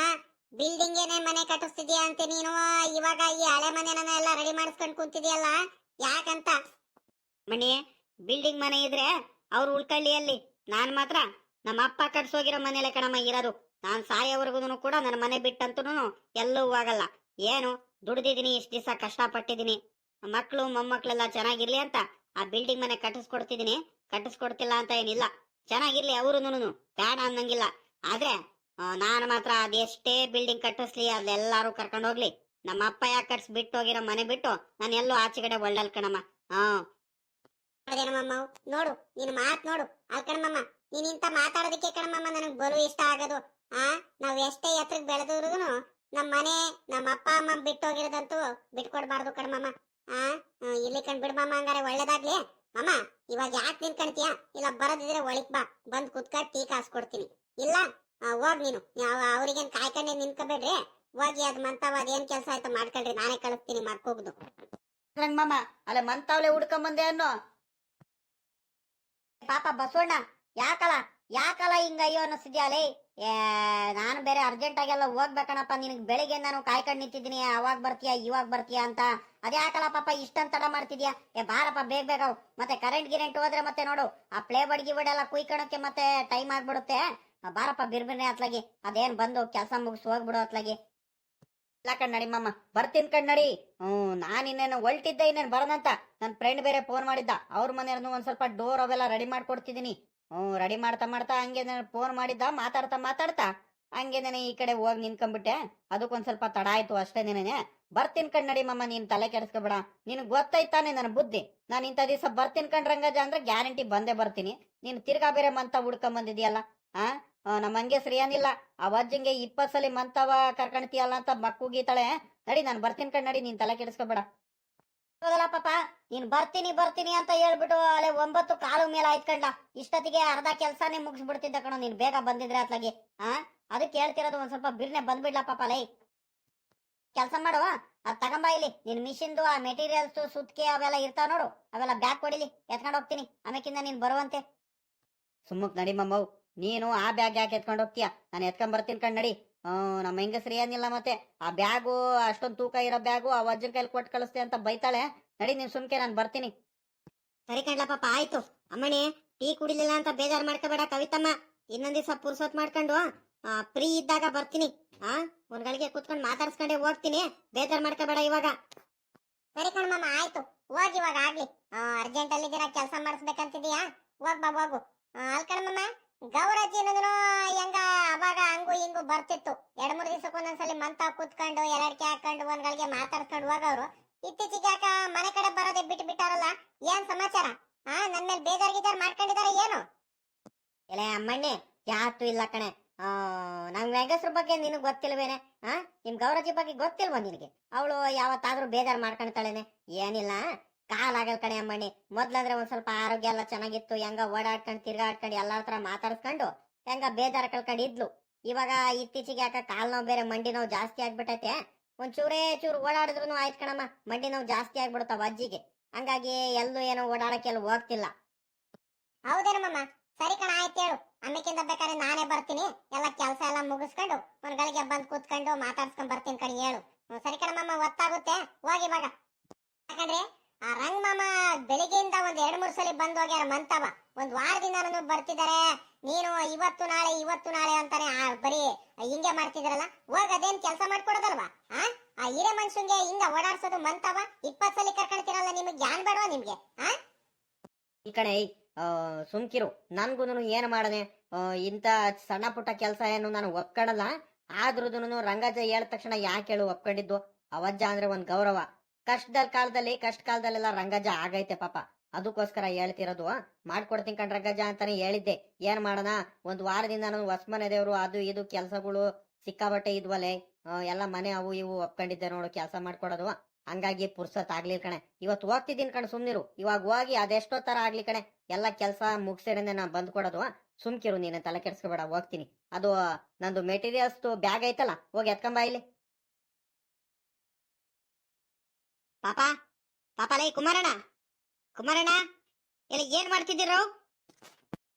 ಬಿಲ್ಡಿಂಗ್ ಏನೇ ಮನೆ ಕಟ್ಟಿಸ್ತಿದ್ಯಾ ಅಂತ ನೀನು? ಇವಾಗ ಈ ಹಳೆ ಮನೆನ ಎಲ್ಲ ರೆಡಿ ಮಾಡಿಸ್ಕೊಂಡು ಕುಂತಿದ್ಯಲ್ಲ? ಯಾಕಂತ? ಮಣಿ ಬಿಲ್ಡಿಂಗ್ ಮನೆ ಇದ್ರೆ ಅವ್ರು ಉಳ್ಕಳ್ಳಿ ಅಲ್ಲಿ ನಾನ್ ಮಾತ್ರ ನಮ್ಮ ಅಪ್ಪ ಕಟ್ಸೋಗಿರೋ ಮನೇಲೆ ಕಣಮ್ಮ ಇರೋದು. ನಾನ್ ಸಾಯೋವರೆಗೂ ಕೂಡ ನನ್ನ ಮನೆ ಬಿಟ್ಟಂತೂ ಎಲ್ಲೂ ಹೋಗಲ್ಲ. ಏನು? ದುಡ್ದಿದೀನಿ ಇಷ್ಟ ದಿವಸ ಕಷ್ಟಪಟ್ಟಿದ್ದೀನಿ. ಮಕ್ಕಳು ಮೊಮ್ಮಕ್ಳೆಲ್ಲ ಚೆನ್ನಾಗಿರ್ಲಿ ಅಂತ ಆ ಬಿಲ್ಡಿಂಗ್ ಮನೆ ಕಟ್ಟಿಸ್ಕೊಡ್ತಿದೀನಿ ಕಟ್ಟಿಸ್ಕೊಡ್ತಿಲ್ಲ ಅಂತ ಏನಿಲ್ಲ. ಚೆನ್ನಾಗಿರ್ಲಿ ಅವರು ಬೇಡ ಅನ್ನಂಗಿಲ್ಲ ಆದ್ರೆ ನಾನು ಮಾತ್ರ ಅದೆಷ್ಟೇ ಬಿಲ್ಡಿಂಗ್ ಕಟ್ಟಿಸ್ಲಿ ಅದೆಲ್ಲಾರು ಕರ್ಕೊಂಡು ಹೋಗ್ಲಿ. ನಮ್ಮ ಅಪ್ಪ ಯಾಕೆ ಕಟ್ಸ್ ಬಿಟ್ಟು ಹೋಗಿರೋ ಮನೆ ಬಿಟ್ಟು ನಾನು ಎಲ್ಲೂ ಆಚೆ ಕಡೆ ಒಳ್ಳಲ್ ಕಣಮ್ಮ. ಹಾ. ನೋಡು, ನೀನ್ ಮಾತ್ ನೋಡು. ಅಲ್ ಕಣಮ್ಮ ನೀನ್ ಇಂತ ಮಾತಾಡೋದಕ್ಕೆ ಕಣಮ್ಮ ನನಗ್ ಬಲು ಇಷ್ಟ ಆಗೋದು. ಆ, ನಾವ್ ಎಷ್ಟೇ ಎತ್ತರಕ್ಕೆ ಬೆಳೆದ್ರು ನಮ್ ಮನೆ ನಮ್ಮ ಅಪ್ಪ, ಅಮ್ಮ ಬಿಟ್ಟು ಹೋಗಿರೋದಂತೂ ಬಿಟ್ಕೊಡ್ಬಾರ್ದು ಕಣಮ್ಮ ಆ ಇಲ್ಲಿ ಕಣ್ ಬಿಡ್ ಮಾಮ ಹಂಗಾರೆ ಒಳ್ಳೇದಾಗ್ಲಿ. ಮಾಮ, ಇವಾಗ ಯಾಕೆ ನಿನ್ಕಣ್ತೀಯ ಇಲ್ಲ ಬರೋದಿದ್ರೆ ಒಳಿಕ್ ಬಾ. ಬಂದ್ ಕುತ್ಕ ಟೀ ಕಾಸ್ ಕೊಡ್ತೀನಿ. ಇಲ್ಲ ಹೋಗ್ ನೀನು. ಅವ್ರಿಗೇನ್ ಕಾಯ್ಕೊಂಡೆ ನಿನ್ಕೋಬೇಡ್ರಿ ಹೋಗಿ ಅದ್ ಮಂತಾವ ಅದೇನ್ ಕೆಲಸ ಆಯ್ತು ಮಾಡ್ಕೊಳ್ರಿ. ನಾನೇ ಕಳಿಸ್ತೀನಿ ಮಾಡ್ಕೋಗ್ದು ಮಾಮ, ಅಲ್ಲ ಮಂತಾವ್ಲೆ ಹುಡ್ಕೊಂಬಂದೆ ಅನ್ನೋ. ಪಾಪ ಬಸವಣ್ಣ, ಯಾಕಲ್ಲ? ಯಾಕಲ್ಲ ಹಿಂಗ ಅಯ್ಯೋ ಅನ್ನಿಸ್ತಿದ್ಯಾಲೇ ಏ, ನಾನು ಬೇರೆ ಅರ್ಜೆಂಟ್ ಆಗೆಲ್ಲ ಹೋಗ್ಬೇಕಣಪ್ಪ, ನಿನಗೆ ಬೆಳಿಗ್ಗೆ ನಾನು ಕಾಯ್ಕೊಂಡು ನಿಂತಿದ್ದೀನಿ, ಅವಾಗ ಬರ್ತೀಯಾ, ಇವಾಗ ಬರ್ತೀಯಾ ಅಂತ. ಅದ್ಯಾಕಲ್ಲ ಪಾಪ ಇಷ್ಟಂತ ಮಾಡ್ತಿದ್ಯಾ? ಏ, ಬಾರಪ್ಪ, ಬೇಗ ಬೇಗ. ಮತ್ತೆ ಕರೆಂಟ್ ಗಿರೆಂಟ್ ಹೋದ್ರೆ ಮತ್ತೆ ನೋಡು, ಆ ಪ್ಲೇ ಬಡ್ಗಿ ಬಿಡೆಲ್ಲ ಎಲ್ಲ ಕುಯ್ಕೊಳಕ್ಕೆ ಮತ್ತೆ ಟೈಮ್ ಆಗ್ಬಿಡುತ್ತೆ. ಬಾರಪ್ಪ, ಬಿರ್ಬಿರ್ನೆ ಅತ್ಲಾಗಿ. ಅದೇನ್ ಬಂದು ಕೆಲಸ ಮುಗಿಸ್ ಹೋಗ್ಬಿಡು ಅತ್ಲಾಗಿ. ಇಲ್ಲ ಕಣ್ಣಡಿ ಮಾಮ, ಬರ್ತೀನಿ ಕಣ್ಣಡಿ ನಾನು ಇನ್ನೇನು ಹೊಲ್ಟಿದ್ದೆ, ಇನ್ನೇನು ಬರೋದಂತ. ನನ್ನ ಫ್ರೆಂಡ್ ಬೇರೆ ಫೋನ್ ಮಾಡಿದ್ದ. ಅವ್ರ ಮನೆಯವ್ರನ್ನು ಒಂದ್ ಸ್ವಲ್ಪ ಡೋರ್ ಅವೆಲ್ಲ ರೆಡಿ ಮಾಡ್ಕೊಡ್ತಿದ್ದೀನಿ. ಹ್ಮ್ ರೆಡಿ ಮಾಡ್ತಾ ಮಾಡ್ತಾ ಹಂಗೆ ಫೋನ್ ಮಾಡಿದ್ದ, ಮಾತಾಡ್ತಾ ಮಾತಾಡ್ತಾ ಹಂಗೆ ನಾನು ಈ ಕಡೆ ಹೋಗಿ ನಿಂತ್ಕೊಂಡ್ಬಿಟ್ಟೆ. ಅದಕ್ಕೊಂದ್ ಸ್ವಲ್ಪ ತಡ ಆಯ್ತು ಅಷ್ಟೇ ನೆನೆ ಬರ್ತೀನಿ ಕಣ್ಣಡಿ ಮಮ್ಮ ನೀನ್ ತಲೆ ಕೆಡಿಸ್ಕೊಬೇಡ. ನಿನಗ್ ಗೊತ್ತಾಯ್ತಾನೆ ನನ್ನ ಬುದ್ಧಿ. ನಾನು ಇಂಥ ದಿವಸ ಬರ್ತೀನಿ ಕಣ್ರಂಗಜ ಅಂದ್ರೆ ಗ್ಯಾರಂಟಿ ಬಂದೇ ಬರ್ತೀನಿ. ನೀನು ತಿರ್ಗಾ ಬೇರೆ ಮಂತ ಹುಡ್ಕೊಂಡ್ ಬಂದಿದ್ಯಲ್ಲ ಆ, ನಮ್ಮ ಹಂಗೆ ಏನಿಲ್ಲ. ಆ ಇಪ್ಪತ್ತು ಇಪ್ಪತ್ ಸಲ ಮಂತವ ಕರ್ಕಣ್ತೀಯಲ್ಲ ಅಂತ ಮಕ್ಕು ಗೀತಾಳೆ. ನಡಿ, ನಾನು ಬರ್ತೀನಿ ಕಣ್ ನಡಿ, ನೀನ್ ತಲೆ ಕೆಡಿಸ್ಕೊಬೇಡ. ಹೌದಲ್ಲ ಪಾಪ? ನೀನ್ ಬರ್ತೀನಿ ಬರ್ತೀನಿ ಅಂತ ಹೇಳ್ಬಿಟ್ಟು ಅಲ್ಲೇ ಒಂಬತ್ತು ಕಾಲು ಮೇಲೆ ಆಯ್ತ್ಕಂಡ ಇಷ್ಟೊತ್ತಿಗೆ ಅರ್ಧ ಕೆಲ್ಸಾನೇ ಮುಗಿಸ್ಬಿಡ್ತಿದ್ದ ಕಣ, ನೀನ್ ಬೇಗ ಬಂದಿದ್ರೆ ಅತ್ಲಾಗಿ ಆ? ಅದಕ್ಕೆ ಹೇಳ್ತಿರೋದು ಒಂದ್ ಸ್ವಲ್ಪ ಬಿರ್ನೆ ಬಂದ್ಬಿಡ್ಲ ಪಾಪ, ಲೈ. ಕೆಲಸ ಮಾಡುವ ಅದ್ ತಗೊಂಬ ಇಲ್ಲಿ. ನಿನ್ ಮಿಷಿನ್ದು, ಆ ಮೆಟೀರಿಯಲ್ಸ್, ಸುತ್ಕೆ ಅವೆಲ್ಲ ಇರ್ತಾವ ನೋಡು. ಅವೆಲ್ಲ ಬ್ಯಾಗ್ ಕೊಡಿಲಿ, ಎತ್ಕೊಂಡ್ ಹೋಗ್ತೀನಿ. ಆಮೇಕಿಂದ ನೀನ್ ಬರುವಂತೆ. ಸುಮ್ಮಕ್ ನಡಿ ಮಮ್ಮವ್ ನೀನು ಆ ಬ್ಯಾಗ್ ಯಾಕೆ ಎತ್ಕೊಂಡು ಹೋಗ್ತೀಯ? ನಾನು ಎತ್ಕೊಂಡ್ ಬರ್ತೀನಿ ಕಣ್ ನಡಿ. ನಮ್ಮ ಹೆಂಗಸ್ರು ಏನಿಲ್ಲ ಮತ್ತೆ. ಆ ಬ್ಯಾಗು ಅಷ್ಟೊಂದು ತೂಕ ಇರೋ ಬ್ಯಾಗು ಆ ವಜ್ರ ಕೈಲಿ ಕೊಟ್ಟು ಕಳಿಸ್ತೆ ಅಂತ ಬೈತಾಳೆ. ನಡಿ ನೀನ್ ಸುಮ್ಕೆ ನಾನು ಬರ್ತೀನಿ. ಸರಿ ಕಣ್ಲ ಪಾಪ ಆಯ್ತು. ಅಮ್ಮಣಿ ಟೀ ಕುಡಿಲಿಲ್ಲ ಅಂತ ಬೇಜಾರ್ ಮಾಡ್ಕೋಬೇಡ ಕವಿತಮ್ಮ. ಇನ್ನೊಂದ್ ದಿವಸ ಪುರ್ಸೊತ್ ಮಾಡ್ಕೊಂಡು ಫ್ರೀ ಇದ್ದಾಗ ಬರ್ತೀನಿ. ಆ ಒಂದ್ ಗಳಿಗೆ ಕುತ್ಕೊಂಡು ಮಾತಾಡ್ಸ್ಕೊಂಡೆ ಹೋಗ್ತೀನಿ. ಬೇಜಾರ್ ಮಾಡ್ಕೋಬೇಡ ಇವಾಗ. ಸರಿ ಕಣ್ಮಮ್ಮ ಆಯ್ತು. ಹೋಗಿ ಇವಾಗ ಆಗ್ಲಿ. ಅರ್ಜೆಂಟ್ ಅಲ್ಲಿ ಕೆಲಸ ಮಾಡಿಸ್ಬೇಕಂತಿದೀಯಾ ಹೋಗ್ ಬಾ ಹೋಗು. ಆ, ಅಲ್ ಕಣ್ ಮಾಮ ಗೌರಜ್ಜಿ ಅನ್ನೋದು ಹೆಂಗ ಅವಾಗ ಹಂಗು ಹಿಂಗು ಬರ್ತಿತ್ತು. ಎರಡ್ ಮೂರ್ ದಿವಸಕ್ಕೆ ಒಂದೊಂದ್ಸಲಿ ಮಂತ ಕುತ್ಕೊಂಡು ಎರಡ್ಕೆ ಹಾಕೊಂಡು ಒಂದ್ಗಳಿಗೆ ಮಾತಾಡ್ಕೊಂಡು ಹೋಗವ್ರು. ಇತ್ತೀಚೆಗೆ ಯಾಕ ಮನೆ ಕಡೆ ಬರೋದೇ ಬಿಟ್ಟು ಬಿಟ್ಟಾರಲ್ಲ, ಏನ್ ಸಮಾಚಾರ? ಹಾ ನನ್ ಮೇಲೆ ಬೇಜಾರ್ ಗೀಜಾರ್ ಮಾಡ್ಕೊಂಡಿದಾರೆ ಏನು? ಎಲೆ ಅಮ್ಮಣ್ಣಿ ಯಾತು ಇಲ್ಲ ಕಣೆ. ನಮ್ ಹೆಂಗಸ್ರ ಬಗ್ಗೆ ನಿನಗ್ ಗೊತ್ತಿಲ್ವೇನೆ? ಆ, ನಿಮ್ ಗೌರಜಿ ಬಗ್ಗೆ ಗೊತ್ತಿಲ್ವಾ ನಿನಗೆ? ಅವಳು ಯಾವತ್ತಾದ್ರೂ ಬೇಜಾರ್ ಮಾಡ್ಕೊಂತಾಳೇನೆ ಏನಿಲ್ಲ ಕಾಲಾಗಲ್ ಕಣೆ ಅಮ್ಮಣ್ಣಿ. ಮೊದ್ಲಾದ್ರೆ ಒಂದ್ ಸ್ವಲ್ಪ ಆರೋಗ್ಯ ಎಲ್ಲ ಚೆನ್ನಾಗಿತ್ತು. ಹೆಂಗ ಓಡಾಡ್ಕೊಂಡ್ ತಿರ್ಗಾಡ್ಕೊಂಡು ಎಲ್ಲಾರ ಹತ್ರ ಮಾತಾಡ್ಸ್ಕೊಂಡು ಹೆಂಗ ಬೇಜಾರ ಕಳ್ಕೊಂಡ್ ಇದ್ಲು ಇವಾಗ ಇತ್ತೀಚೆಗೆ ಯಾಕ ಕಾಲ್ ನೋವು ಬೇರೆ ಮಂಡಿ ನೋವು ಜಾಸ್ತಿ ಆಗ್ಬಿಟ್ಟೈತೆ ಒಂದ್ ಚೂರೇ ಚೂರು ಓಡಾಡಿದ್ರು ಆಯ್ತು ಕಣಮ್ಮ. ಮಂಡಿ ನೋವು ಜಾಸ್ತಿ ಆಗ್ಬಿಡುತ್ತಾವ ಅಜ್ಜಿಗೆ. ಹಂಗಾಗಿ ಎಲ್ಲೂ ಏನೋ ಓಡಾಡಕ್ಕೆ ಎಲ್ಲೂ ಹೋಗ್ತಿಲ್ಲ. ಹೌದೇನಮ್ಮ ಸರಿ ಕಣ, ಆಯ್ತು ಹೇಳು. ಅಮ್ಮಕ್ಕಿಂತ ಬೇಕಾದ್ರೆ ನಾನೇ ಬರ್ತೀನಿ. ಎಲ್ಲ ಕೆಲಸ ಎಲ್ಲ ಮುಗಿಸ್ಕೊಂಡು ಒಂದ್ಗಳಿಗೆ ಬಂದ್ ಕೂತ್ಕೊಂಡು ಮಾತಾಡ್ಸ್ಕೊಂಡ್ ಬರ್ತೀನಿ ಕಣಿ, ಹೇಳು. ಸರಿ ಕಣಮ್ಮ ಒತ್ತಾಗುತ್ತೆ. ಹೋಗಿ ಇವಾಗ ಯಾಕಂದ್ರೆ ಆ ರಂಗ್ ಮಾಮ ಬೆಳಿಗ್ಗೆಯಿಂದ ಒಂದ್ ಎರಡ್ ಮೂರ್ ಸಲ ಬಂದ್ ಹೋಗ್ಯಾರ ಮಂತವ. ಒಂದ್ ವಾರದಿಂದ ಬರ್ತಿದಾರೆ. ನೀನು ಇವತ್ತು ನಾಳೆ ಇವತ್ತು ನಾಳೆ ಅಂತಾನೆ ಆ ಬರೀ ಹಿಂಗೆ ಮಾಡ್ತಿದಾರಲ್ಲ, ಹೋಗ್ ಅದೇನ್ ಕೆಲಸ ಮಾಡ್ಕೊಡೋದಲ್ವಾ? ಆ? ಆ ಹಿರೇ ಮನ್ಸಂಗೆ ಹಿಂಗ ಓಡಾಡ್ಸೋದು ಮಂತವ? ಇಪ್ಪತ್ ಸಲ ಕರ್ಕೊಳ್ತಿರಲ್ಲ ನಿಮ್ಗೆ ಜ್ಞಾನ ಬೇಡವಾ ನಿಮ್ಗೆ? ಆ? ಈ ಕಡೆ ಸುಮ್ಕಿರು. ನನ್ಗೂನು ಏನು ಮಾಡದೆ ಇಂತ ಸಣ್ಣ ಪುಟ್ಟ ಕೆಲಸ ಏನು ನಾನು ಒಪ್ಕೊಳಲ್ಲ ಆದ್ರೂನು ರಂಗಜ ಹೇಳಿದ ತಕ್ಷಣ ಯಾಕೆ ಹೇಳು ಒಪ್ಕೊಂಡಿದ್ದು? ಅವಜ್ಜ ಅಂದ್ರೆ ಒಂದ್ ಗೌರವ. ಕಷ್ಟದ ಕಾಲದಲ್ಲಿ ಕಷ್ಟ ಕಾಲದಲ್ಲೆಲ್ಲ ರಂಗಜ ಆಗೈತೆ ಪಾಪ. ಅದಕ್ಕೋಸ್ಕರ ಹೇಳ್ತಿರೋದು, ಮಾಡ್ಕೊಡ್ತೀನಿ ಕಣ್ ರಂಗಜ ಅಂತಾನೆ ಹೇಳಿದ್ದೆ. ಏನ್ ಮಾಡೋಣ, ಒಂದ್ ವಾರದಿಂದ ನಾನು ಹೊಸ್ಮನೆ ದೇವ್ರು ಅದು ಇದು ಕೆಲ್ಸಗಳು ಸಿಕ್ಕಾಬಟ್ಟೆ ಇದ್ವಲೆ. ಎಲ್ಲ ಮನೆ ಅವು ಇವು ಒಪ್ಕೊಂಡಿದ್ದೆ ನೋಡು ಕೆಲಸ ಮಾಡ್ಕೊಡೋದು. ಹಂಗಾಗಿ ಪುರ್ಸತ್ ಆಗ್ಲಿಲ್ಲ ಕಣೆ. ಇವತ್ತು ಹೋಗ್ತಿದ್ದೀನಿ ಕಣ ಸುಮ್ನಿರು. ಇವಾಗ ಹೋಗಿ ಅದೆಷ್ಟೋ ತರ ಆಗ್ಲಿ ಕಣೆ. ಎಲ್ಲ ಕೆಲಸ ಮುಗಿಸಿರೇನೆ ನಾನು ಬಂದ್ ಕೊಡೋದು. ಸುಮ್ಕಿರು, ನೀನು ತಲೆ ಕೆಡ್ಸ್ಕೊಬೇಡ, ಹೋಗ್ತೀನಿ. ಅದು, ನಂದು ಮೆಟೀರಿಯಲ್ಸ್ ಬ್ಯಾಗ್ ಐತಲ್ಲ, ಹೋಗಿ ಎತ್ಕೊಂಬ ಇಲ್ಲಿ. ಪಾಪ ಪಾಪ ಲೈ ಕುಮಾರಣ್ಣ ಕುಮಾರಣ್ಣ ಇಲ್ಲಿ ಏನ್ ಮಾಡ್ತಿದ್ದೀರೋ?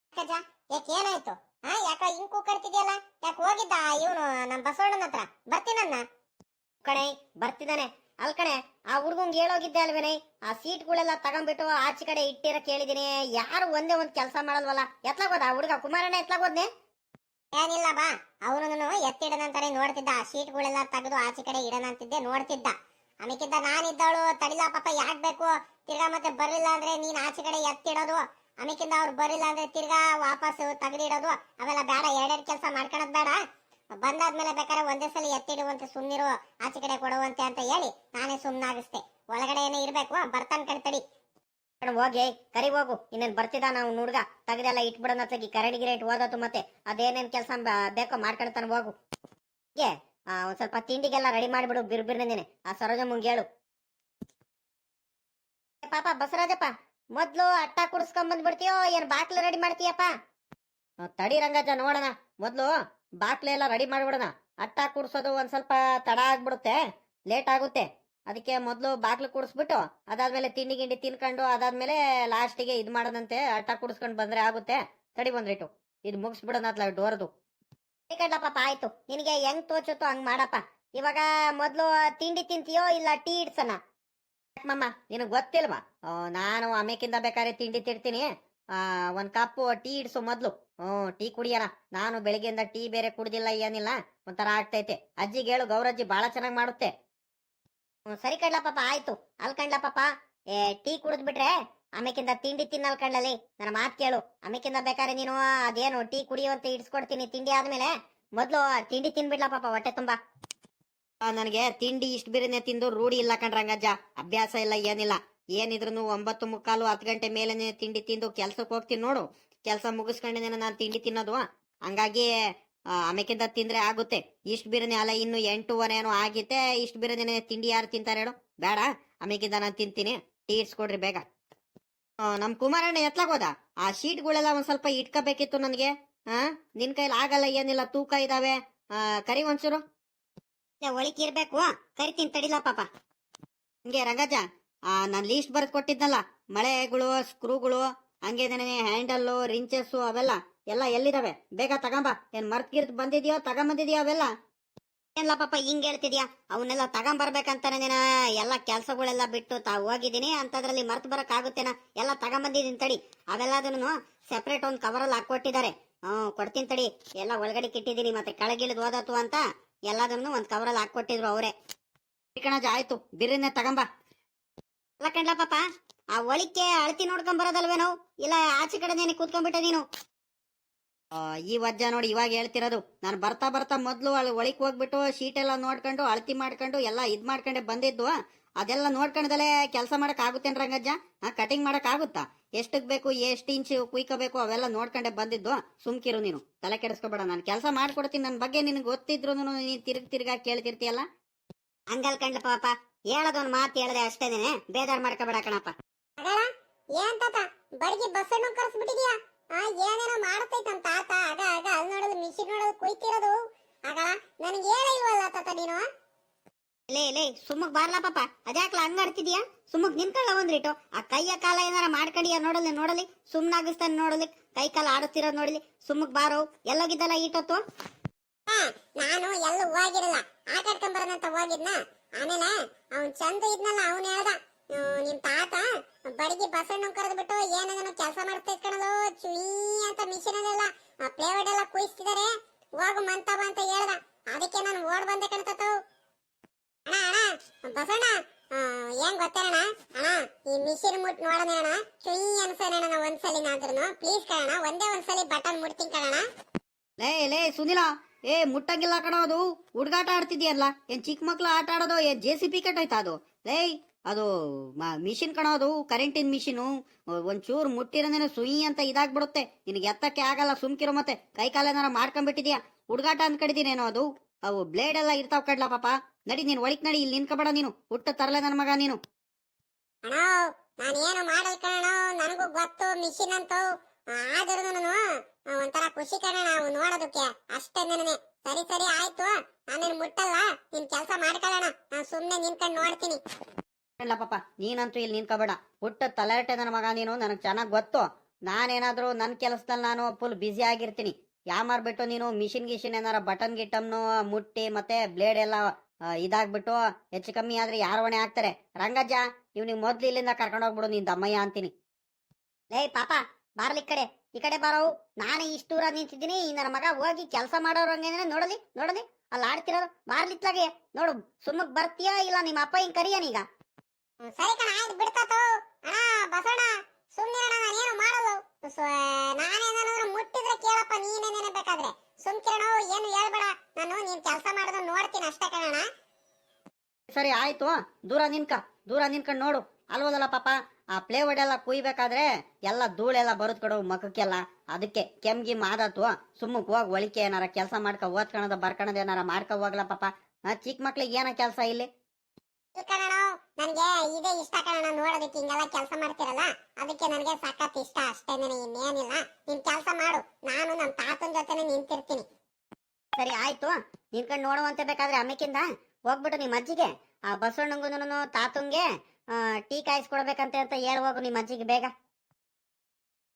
ಅಕ್ಕಜ್ಜ ಯಾಕೆ ಏನಾಯ್ತು? ಹಾ ಯಾಕ ಹಿಂಗ್ ಕೂಕರ್ತಿದ್ಯಲ್ಲ ಯಾಕೆ ಹೋಗಿದ್ದ ಇವನು ನಮ್ ಬಸವಣ್ಣನ ಹತ್ರ? ಬರ್ತೀನನ್ನ ಕಣೆ ಬರ್ತಿದ್ದಾನೆ. ಅಲ್ ಕಣೆ ಆ ಹುಡ್ಗಂಗ್ ಹೇಳೋಗಿದ್ದೆ ಅಲ್ವೇನೆ? ಆ ಸೀಟ್ಗಳೆಲ್ಲ ತಗೊಂಡ್ಬಿಟ್ಟು ಆಚೆ ಕಡೆ ಇಟ್ಟಿರ ಕೇಳಿದೀನಿ. ಯಾರು ಒಂದೇ ಒಂದ್ ಕೆಲಸ ಮಾಡಲ್ವಲ್ಲ? ಎತ್ಲಾಗೋದ ಆ ಹುಡುಗ ಕುಮಾರಣ್ಣ ಎತ್ಲಾಗೋದ್ನೆ ಏನಿಲ್ಲ ಬಾ. ಅವನು ಎತ್ತಿಡನಂತಾನೆ ನೋಡ್ತಿದ್ದ. ಆ ಸೀಟ್ಗಳೆಲ್ಲ ತೆಗೆದು ಆಚೆ ಕಡೆ ಇಡನಂತಿದ್ದೆ ನೋಡ್ತಿದ್ದ. ಆಮೇಕಿದ್ದ ನಾನಿದ್ದವಳು ತಡಿಲ ಪಾಪ, ಯಾಕ್ ಬೇಕು? ತಿರ್ಗಾ ಮತ್ತೆ ಬರಲಿಲ್ಲ ಅಂದ್ರೆ ನೀನ್ ಆಚೆ ಕಡೆ ಎತ್ತಿಡೋದು. ಆಮೇಕಿಂದ ಅವ್ರು ಬರಲಿಲ್ಲ ಅಂದ್ರೆ ತಿರ್ಗಾ ವಾಪಸ್ ತೆಗೆದಿಡೋದು. ಅವೆಲ್ಲ ಬೇಡ, ಎರಡೆರಡು ಕೆಲಸ ಮಾಡ್ಕೊಳದ್ ಬೇಡ. ಬಂದಾದ್ಮೇಲೆ ಬೇಕಾದ್ರೆ ಒಂದೇ ಸಲ ಎತ್ತಿಡುವಂತೆ ಸುಮ್ಮನಿರು ಆಚೆ ಕಡೆ ಕೊಡುವಂತೆ ಅಂತ ಹೇಳಿ ನಾನೇ ಸುಮ್ಮನಾಗಿಸ್ತೆ ಒಳಗಡೆ ಏನೇ ಇರ್ಬೇಕು, ಬರ್ತಾನ್ ಕಣ್ತಡಿ ತಡಿ. ಹೋಗಿ ಕರಿ ಹೋಗು. ಇನ್ನೇನ್ ಬರ್ತಿದ ನಾವು ಹುಡುಗ? ತಗದೆಲ್ಲ ಇಟ್ಬಿಡೋಣ ತಗಿ ಕರಡಿ ಗಿರೇಟ್ ಓದತ್ತು ಮತ್ತೆ. ಅದೇನೇನ್ ಕೆಲಸ ಬೇಕೋ ಮಾಡ್ಕೊಳ್ತಾನೆ ಹೋಗು. ಹೀಗೆ. ಒಂದ್ ಸ್ವಲ್ಪ ತಿಂಡಿಗೆಲ್ಲ ರೆಡಿ ಮಾಡಿಬಿಡು ಬಿರ್ಬಿರ್ನೇನೆ ಆ, ಸರೋಜ ಮುಂಗೇಳು ಪಾಪ ಬಸರಾಜಪ್ಪ ಮೊದ್ಲು ಅಟ್ಟ ಕುಡಿಸ್ಕೊಂಡ್ ಬಂದ್ಬಿಡ್ತೀಯೋ, ಏನ್ ಬಾಕ್ಲು ರೆಡಿ ಮಾಡ್ತೀಯಪ್ಪ? ತಡಿ ರಂಗಜ್ಜ, ನೋಡೋಣ. ಮೊದ್ಲು ಬಾಕ್ಲೆ ಎಲ್ಲ ರೆಡಿ ಮಾಡ್ಬಿಡೋಣ. ಅಟ್ಟ ಕುಡಿಸೋದು ಒಂದ್ ಸ್ವಲ್ಪ ತಡ ಆಗ್ಬಿಡುತ್ತೆ ಲೇಟ್ ಆಗುತ್ತೆ. ಅದಕ್ಕೆ ಮೊದ್ಲು ಬಾಕ್ಲು ಕುಡಿಸ್ಬಿಟ್ಟು, ಅದಾದ್ಮೇಲೆ ತಿಂಡಿ ಗಿಂಡಿ ತಿನ್ಕೊಂಡು, ಅದಾದ್ಮೇಲೆ ಲಾಸ್ಟಿಗೆ ಇದು ಮಾಡೋದಂತೆ ಅಟ್ಟ ಕುಡಿಸ್ಕೊಂಡ್ ಬಂದ್ರೆ ಆಗುತ್ತೆ. ತಡಿ ಬಂದ್ರಿಟ್ಟು ಇದು ಮುಗಿಸ್ಬಿಡೋಣ ಡೋರ್ದು ಕಡ್ಲ ಪಾಪ ಆಯ್ತು. ನಿನಗೆ ಹೆಂಗ್ ತೋಚುತ್ತೋ ಹಂಗ್ ಮಾಡಪ್ಪ. ಇವಾಗ ಮೊದ್ಲು ತಿಂಡಿ ತಿಂತೀಯೋ ಇಲ್ಲ ಟೀ ಇಡ್ಸನ ಮಮ್ಮ ನಿನಗೆ ಗೊತ್ತಿಲ್ವಾ? ನಾನು ಆಮೇಕಿಂದ ಬೇಕಾದ್ರೆ ತಿಂಡಿ ತಿಡ್ತೀನಿ ಆ, ಒಂದ್ ಕಪ್ ಟೀ ಇಡ್ಸು ಮೊದ್ಲು. ಹ್ಮ್ ಟೀ ಕುಡಿಯಾರ ನಾನು ಬೆಳಿಗ್ಗೆಯಿಂದ ಟೀ ಬೇರೆ ಕುಡ್ದಿಲ್ಲ, ಏನಿಲ್ಲ. ಒಂಥರ ಆಗ್ತೈತೆ. ಅಜ್ಜಿಗೆ ಹೇಳು, ಗೌರಜ್ಜಿ ಬಹಳ ಚೆನ್ನಾಗಿ ಮಾಡುತ್ತೆ. ಸರಿ ಕಡ್ಲಪ್ಪ, ಆಯ್ತು. ಅಲ್ ಕಣ್ಲ ಪಾಪ ಏ, ಟೀ ಕುಡಿದ್ಬಿಟ್ರೆ ಆಮೇಕಿಂದ ತಿಂಡಿ ತಿನ್ನಲ್ ಕಣ್ಣಲ್ಲಿ. ನನ್ನ ಮಾತು ಕೇಳು. ಆಮೇಕಿಂದ ಬೇಕಾದ್ರೆ ನೀನು ಅದೇನು ಟೀ ಕುಡಿಯುವಂತ ಇಡ್ಸ್ಕೊಡ್ತೀನಿ ತಿಂಡಿ ಆದ್ಮೇಲೆ? ಮೊದ್ಲು ತಿಂಡಿ ತಿನ್ಬಿಡ್ಲ ಪಾಪ ಹೊಟ್ಟೆ ತುಂಬಾ. ನನಗೆ ತಿಂಡಿ ಇಷ್ಟು ಬಿರಿನೇ ತಿಂದು ರೂಢಿ ಇಲ್ಲ ಕಣ್ರಂಗಜ್ಜ ಅಭ್ಯಾಸ ಇಲ್ಲ, ಏನಿಲ್ಲ. ಏನಿದ್ರು ಒಂಬತ್ತು ಮುಕ್ಕಾಲು ಹತ್ತು ಗಂಟೆ ಮೇಲೆನೆ ತಿಂಡಿ ತಿಂದು ಕೆಲ್ಸಕ್ಕೆ ಹೋಗ್ತೀನಿ ನೋಡು. ಕೆಲಸ ಮುಗಿಸ್ಕೊಂಡೇನೆ ನಾನು ತಿಂಡಿ ತಿನ್ನೋದು. ಹಂಗಾಗಿ ಆಮೇಕಿಂದ ತಿಂದ್ರೆ ಆಗುತ್ತೆ. ಇಷ್ಟು ಬಿರಿನಿ ಅಲ್ಲ, ಇನ್ನು ಎಂಟೂವರೆ ಏನೋ ಆಗಿತ್ತೆ ಇಷ್ಟು ಬಿರಿನೇ ತಿಂಡಿ ಯಾರು ತಿಂತಾರೆ ಹೇಳು. ಬೇಡ, ಆಮೇಕಿಂದ ನಾನು ತಿಂತೀನಿ. ಟೀ ಇಡ್ಸ್ಕೊಡ್ರಿ ಬೇಗ. ನಮ್ ಕುಮಾರಣ್ಣ ಎತ್ಲಾಗೋದ ಆ ಶೀಟ್ಗಳೆಲ್ಲ ಒಂದ್ ಸ್ವಲ್ಪ ಇಟ್ಕೋಬೇಕಿತ್ತು ನನಗೆ. ಹಾ ನಿನ್ ಕೈಲಿ ಆಗಲ್ಲ ಏನಿಲ್ಲ ತೂಕ ಇದಾವೆ. ಕರಿ ಒಂಚೂರು. ಒಳಿಕಿರ್ಬೇಕು ಕರಿತೀನಿ ತಡಿಲ್ಲ ಪಾಪ. ಹಂಗೆ ರಂಗಜ ಆ ನಾನ್ ಲೀಸ್ಟ್ ಬರ್ದ್ ಕೊಟ್ಟಿದ್ನಲ್ಲ ಮಳೆಗಳು ಸ್ಕ್ರೂಗಳು ಹಂಗೆ ಹ್ಯಾಂಡಲ್ಲು ರಿಂಚಸ್ಸು ಅವೆಲ್ಲ ಎಲ್ಲ ಎಲ್ಲಿದಾವೆ? ಬೇಗ ತಗೊಂಬ. ಏನ್ ಮರ್ತ್ ಗಿರ್ತ್ ಬಂದಿದ್ಯೋ ತಗೊಂಬಂದಿದ್ಯೋ ಅವೆಲ್ಲ? ಏನ್ಲ ಪಾಪ ಹಿಂಗ್ ಹೇಳ್ತಿದ್ಯಾ? ಅವನ್ನೆಲ್ಲ ತಗೊಂಬರ್ಬೇಕಂತಾನೆ ನೀನ? ಎಲ್ಲ ಕೆಲ್ಸಗಳೆಲ್ಲ ಬಿಟ್ಟು ತಾವು ಹೋಗಿದ್ದೀನಿ, ಅಂತದ್ರಲ್ಲಿ ಮರ್ತ್ ಬರಕ್ ಆಗುತ್ತೇನ ಎಲ್ಲ ತಗೊಂಬಂದಿದ್ದೀನಿ ತಡಿ. ಅವೆಲ್ಲದನ್ನು ಸೆಪರೇಟ್ ಒಂದ್ ಕವರ್ ಅಲ್ಲಿ ಹಾಕೊಟ್ಟಿದ್ದಾರೆ ಹ್ಮ್ ಕೊಡ್ತೀನಿ ತಡಿ. ಎಲ್ಲ ಒಳಗಡೆ ಕಿಟ್ಟಿದ್ದೀನಿ, ಮತ್ತೆ ಕೆಳಗಿಳಿದ್ ಓದತ್ತು ಅಂತ ಎಲ್ಲದನ್ನು ಒಂದ್ ಕವರ್ ಅಲ್ಲಿ ಹಾಕೊಟ್ಟಿದ್ರು ಅವರೇ. ಕಣಜ, ಆಯ್ತು. ಬಿರಿನೆ ತಗೊಂಬ. ಅಲ್ಲ ಕಂಡ್ಲ ಪಾಪ ಆ ಒಳಿಕೆ ಅಳತಿ ನೋಡ್ಕೊಂಡ್ ಬರೋದಲ್ವೇನೋ? ಇಲ್ಲ, ಆಚೆ ಕಡೆ ಕೂತ್ಕೊಂಡ್ಬಿಟ್ಟೆ ನೀನು? ಈ ವಜ್ಜ ನೋಡಿ ಇವಾಗ ಹೇಳ್ತಿರೋದು. ನಾನು ಬರ್ತಾ ಬರ್ತಾ ಮೊದ್ಲು ಅಲ್ಲಿ ಒಳಕ್ ಹೋಗ್ಬಿಟ್ಟು ಶೀಟ್ ಎಲ್ಲ ನೋಡ್ಕೊಂಡು, ಅಳತಿ ಮಾಡ್ಕೊಂಡು, ಎಲ್ಲ ಇದ್ ಮಾಡ್ಕೊಂಡೆ ಬಂದಿದ್ದು. ಅದೆಲ್ಲ ನೋಡ್ಕೊಂಡದಲ್ಲೇ ಕೆಲಸ ಮಾಡಕ್ ಆಗುತ್ತೇನ್ ರಂಗಜ್ಜ ಕಟಿಂಗ್ ಮಾಡಕ್ ಆಗುತ್ತಾ? ಎಷ್ಟಕ್ ಬೇಕು, ಎಷ್ಟು ಇಂಚ್ ಕುಯ್ಕೋಬೇಕು ಅವೆಲ್ಲ ನೋಡ್ಕೊಂಡೆ ಬಂದಿದ್ದು. ಸುಮ್ಕಿರು ನೀನು. ತಲೆ ಕೆಡಿಸ್ಕೊಬೇಡ, ನಾನು ಕೆಲಸ ಮಾಡ್ಕೊಡ್ತೀನಿ. ನನ್ನ ಬಗ್ಗೆ ನಿನಗೆ ಗೊತ್ತಿದ್ರು ನೀನ್ ತಿರ್ಗ್ ತಿರ್ಗಾ ಕೇಳ್ತಿರ್ತೀಯಲ್ಲ? ಹಂಗಲ್ ಕಂಡ್ಲ ಪಾಪ. ಹೇಳದೊಂದ್ ಮಾತು ಹೇಳದೆ ಅಷ್ಟೇನೆ ಬೇಜಾರ್ ಮಾಡ್ಕೋಬೇಡ ಕಣಪ್ಪ. ಏನ್ ತಾತ? ಬಡಗಿ ಬಸ್ಸನ್ನು ಕರ್ಸ್ಬಿಟ್ಟಿದ್ಯಾ? ಆ ಏನೇನೋ ಅಂತ ತಾತ ಆಗ ಆಗ ಅಲ್ಲಿ ನೋಡೋದು ಮಿಷಿನ್ ನೋಡೋದು ಕುಯ್ತಿರೋದು. ಆಗ ನನಗೆ ಹೇಳಿಲ್ವಲ್ಲ ತಾತ ನೀನು? ಲೇ ಲೇ ಸುಮ್ಮಕ್ ಬಾರ್ಲ ಪಾಪ. ಅದ್ಯಾಕ್ಲ ಹಂಗಾಡ್ತಿದ್ಯಾ ಸುಮ್ಮಗ್ ನಿಂತ್ಕೊಳ್ಳ ಒಂದ್ರಿಟ್ಟು ಆ ಕೈಯ ಕಾಲ ಏನಾರ ಮಾಡ್ಕೊಂಡಿಯ ನೋಡಲಿ ನೋಡಲಿ ಸುಮ್ಮನಾಗಿಸ್ತಾನೆ ನೋಡಲಿ ಕೈ ಕಾಲ ಆಡಿಸ್ತಿರೋದ್ ನೋಡಲಿ ಸುಮ್ಮಕ್ ಬಾರೋ. ಎಲ್ಲೋಗಿದ್ದಲ್ಲ ಈಟೊತ್ತು ಹಾ, ನಾನು ಎಲ್ಲೂ ಹೋಗಿರಲ್ಲ. ಆಟ ಆಡ್ಕೊಂಡ್ ಬರೋದಂತ ಹೋಗಿದ್ನ. ಆಮೇಲೆ ಅವ್ನ್ ಚಂದ ಇದ್ನಲ್ಲ ಅವ್ನ್ ಹೇಳ್ದ. ನಿಮ್ ತಾತ ಬಡಗಿ ಬಸಣ್ಣ ಕರೆದ್ಬಿಟ್ಟು ಏನೋ ಕೆಲಸ ಮಾಡ್ತಾ ಕಣಲು ಚುಯಿ ಅಂತ ಮಿಷಿನ್ ಅದೆಲ್ಲ ಪ್ಲೇವುಡ್ ಎಲ್ಲ ಕುಯಿಸ್ತಿದಾರೆ. ಹೋಗು ಮಂತ ಅಂತ ಹೇಳ್ದ. ಅದಕ್ಕೆ ನಾನು ಓಡ್ ಬಂದೆ ಕಣ್ತತು ಅಣ್ಣ ಅಣ್ಣ ಬಸಣ್ಣ ಆ, ಏನ್ ಗೊತ್ತೇನಣ್ಣ? ಅಣ್ಣ ಈ ಮಿಷಿನ್ ಮುಟ್ ನೋಡೋಣ ಅಣ್ಣ ಚುಯಿ ಅನ್ಸೋಣ ಒಂದ್ಸಲಿನಾದ್ರೂ ಪ್ಲೀಸ್ ಕಣ ಒಂದೇ ಒಂದ್ಸಲಿ ಬಟನ್ ಮುಟ್ತೀನಿ ಕಣ ಲೇ ಲೇ ಸುನಿಲ ಏ ಮುಟ್ಟಂಗಿಲ್ಲ ಕಣ ಅದು. ಹುಡುಗಾಟ ಆಡ್ತಿದ್ಯಲ್ಲ? ಏನ್ ಚಿಕ್ಕ ಮಕ್ಳು ಆಟ ಆಡೋದು ಏನ್ ಜೆ ಸಿ ಪಿ ಕೆಟ್ಟೋಯ್ತಾ ಅದು? ಲೇ ಅದು ಮಿಷಿನ್ ಕಣೋದು ಕರೆಂಟಿನ ಮಿಷಿನು ಒಂಚೂರು ಮುಟ್ಟಿರೋದೇನೋ ಸುಯಿ ಅಂತ ಇದಾಗ್ಬಿಡುತ್ತೆ. ನಿನಗೆ ಎತ್ತಕ್ಕೆ ಆಗಲ್ಲ, ಸುಮ್ಕಿರೋ ಮತ್ತೆ. ಕೈ ಕಾಲೇನಾರ ಮಾಡ್ಕೊಂಡ್ಬಿಟ್ಟಿದ್ಯಾ? ಹುಡುಗಾಟ ಅನ್ಕಡಿದೀನೇನೋ ಅದು? ಅವು ಬ್ಲೇಡ್ ಎಲ್ಲ ಇರ್ತಾವ್ ಕಡ್ಲ ಪಾಪ. ನಡಿ ನೀನ್ ಒಳಿಕ್ ನಡಿ, ಇಲ್ಲಿ ನಿನ್ಕಬೇಡ ನೀನು. ಹುಟ್ಟ ತರಲೆ ನನ್ನ ಮಗ ನೀನು. ನಾನೇನು ಮಾಡಲ್ ಕಣ, ನನಗೂ ಗೊತ್ತು, ಮಿಷಿನ್ ಅಂತ. ಆದ್ರೂ ಒಂಥರ ಖುಷಿ ಕಣ ನೋಡೋದಕ್ಕೆ. ಅಷ್ಟೇ ನನಗೆ. ಸರಿ ಸರಿ, ಆಯ್ತು. ನಾನೇನು ಮುಟ್ಟಲ್ಲ. ನಿನ್ ಕೆಲಸ ಮಾಡ್ಕೊಳ್ಳೋಣ. ನಾನು ಸುಮ್ನೆ ನಿನ್ಕೊಂಡ್ ನೋಡ್ತೀನಿ. ಇಲ್ಲ ಪಾಪ ನೀನಂತೂ ಇಲ್ಲಿ ನಿನ್ಕೋಬೇಡ ಹುಟ್ಟ ತಲೆರಟೆ ನನ್ನ ಮಗ ನೀನು ನನಗೆ ಚೆನ್ನಾಗಿ ಗೊತ್ತು. ನಾನೇನಾದ್ರೂ ನನ್ನ ಕೆಲಸದಲ್ಲಿ ನಾನು ಫುಲ್ ಬ್ಯುಸಿ ಆಗಿರ್ತೀನಿ. ಯಾಮಾರ್ಬಿಟ್ಟು ನೀನು ಮಿಷಿನ್ ಗಿಷಿನ್ ಏನಾರ ಬಟನ್ ಗಿಟಮ್ನು ಮುಟ್ಟಿ ಮತ್ತೆ ಬ್ಲೇಡ್ ಎಲ್ಲ ಇದಾಗ್ಬಿಟ್ಟು ಹೆಚ್ಚು ಕಮ್ಮಿ ಆದ್ರೆ ಯಾರು ಹೊಣೆ ಆಗ್ತಾರೆ ರಂಗಜ್ಜ ಇವ್ನಿಗೆ ಮೊದ್ಲು ಇಲ್ಲಿಂದ ಕರ್ಕೊಂಡು ಹೋಗ್ಬಿಡು ನೀನ್ ದಮ್ಮಯ್ಯ ಅಂತೀನಿ. ಲೇ ಪಾಪ ಬಾರ್ಲಿ ಕಡೆ ಈ ಕಡೆ ಬಾರವು ನಾನೇ ಇಷ್ಟು ದೂರ ನಿಂತಿದ್ದೀನಿ ಈ ನನ್ನ ಮಗ ಹೋಗಿ ಕೆಲಸ ಮಾಡೋರು ಹಂಗೇನೆ ನೋಡಲಿ ನೋಡಲಿ. ಅಲ್ಲಿ ಆಡ್ತಿರೋದು ಬಾರ್ಲಿತ್ಲಾಗೆ ನೋಡು ಸುಮ್ಮಕ್ ಬರ್ತೀಯಾ ಇಲ್ಲ ನಿಮ್ಮ ಅಪ್ಪ ಹಿಂಗ್ ಹ್ಮ್, ಸರಿ ಕಣ ಆಯ್ತು ಬಿಡ್ತಾತು ಅಣ್ಣ ಬಸಣ್ಣ ಸುಮ್ಮನೆ ನಾನೇನು ನಾನು ನಾನೇನಾದ್ರು ಮುಟ್ಟಿದ್ರೆ ಕೇಳಪ್ಪ ನೀನೇನೇನೆ ಬೇಕಾದ್ರೆ ಸುಮ್ಕಿರಣ ಏನು ಹೇಳ್ಬೇಡ. ನಾನು ನೀನ್ ಕೆಲಸ ಮಾಡೋದನ್ನ ನೋಡ್ತೀನಿ ಅಷ್ಟೇ ಕಣ ಸರಿ ಆಯ್ತು. ದೂರ ನಿನ್ಕ. ದೂರ ನಿನ್ಕೊಂಡು ನೋಡು. ಅಲ್ವದಲ್ಲ ಪಾಪ? ಆ ಪ್ಲೇವುಡ್ ಎಲ್ಲ ಕುಯ್ಬೇಕಾದ್ರೆ ಎಲ್ಲ ಧೂಳೆಲ್ಲ ಬರುತ್ ಕಡು ಮಖಕ್ಕೆಲ್ಲ ಅದಕ್ಕೆ ಕೆಮ್ಗಿ ಮಾದತ್ತು ಸುಮ್ಮಕ್ ಹೋಗ್ ಒಳಿಕೆ ಏನಾರ ಕೆಲಸ ಮಾಡ್ಕ ಓದ್ಕೊಳದ ಬರ್ಕಣದ ಏನಾರ ಮಾಡ್ಕ ಹೋಗ್ಲ ಪಾಪ. ಚಿಕ್ಕ ಮಕ್ಳಿಗೆ ಏನ ಕೆಲಸ ಇಲ್ಲಿ? ಕಣಣ ನನಗೆ ಇದೇ ಇಷ್ಟ ಕಣ ನೋಡೋದಕ್ಕೆ ಹಿಂಗೆಲ್ಲ ಕೆಲಸ ಮಾಡ್ತಿರಲ್ಲ, ಅದಕ್ಕೆ ನನಗೆ ಸಖತ್ ಇಷ್ಟ ಅಷ್ಟೇನೆ ಇನ್ನೇನಿಲ್ಲ. ನೀನ್ ಕೆಲಸ ಮಾಡು. ನಾನು ನಮ್ಮ ತಾತನ ಜೊತೆನೆ ನಿಂತಿರ್ತೀನಿ. ಸರಿ, ಆಯ್ತು. ನಿನ್ಕಂಡು ನೋಡುವಂತೆ ಬೇಕಾದ್ರೆ ಅಮ್ಮಕ್ಕಿಂದ ಹೋಗ್ಬಿಟ್ಟು ನಿಮ್ಮ ಅಜ್ಜಿಗೆ. ಆ ಬಸವಣ್ಣಂಗುನು ತಾತಂಗೆ ಟೀ ಕಾಯಿಸ್ಕೊಡ್ಬೇಕಂತೆ ಅಂತ ಹೇಳುವಾಗ ನಿಮ್ಮ ಅಜ್ಜಿಗೆ ಬೇಗ.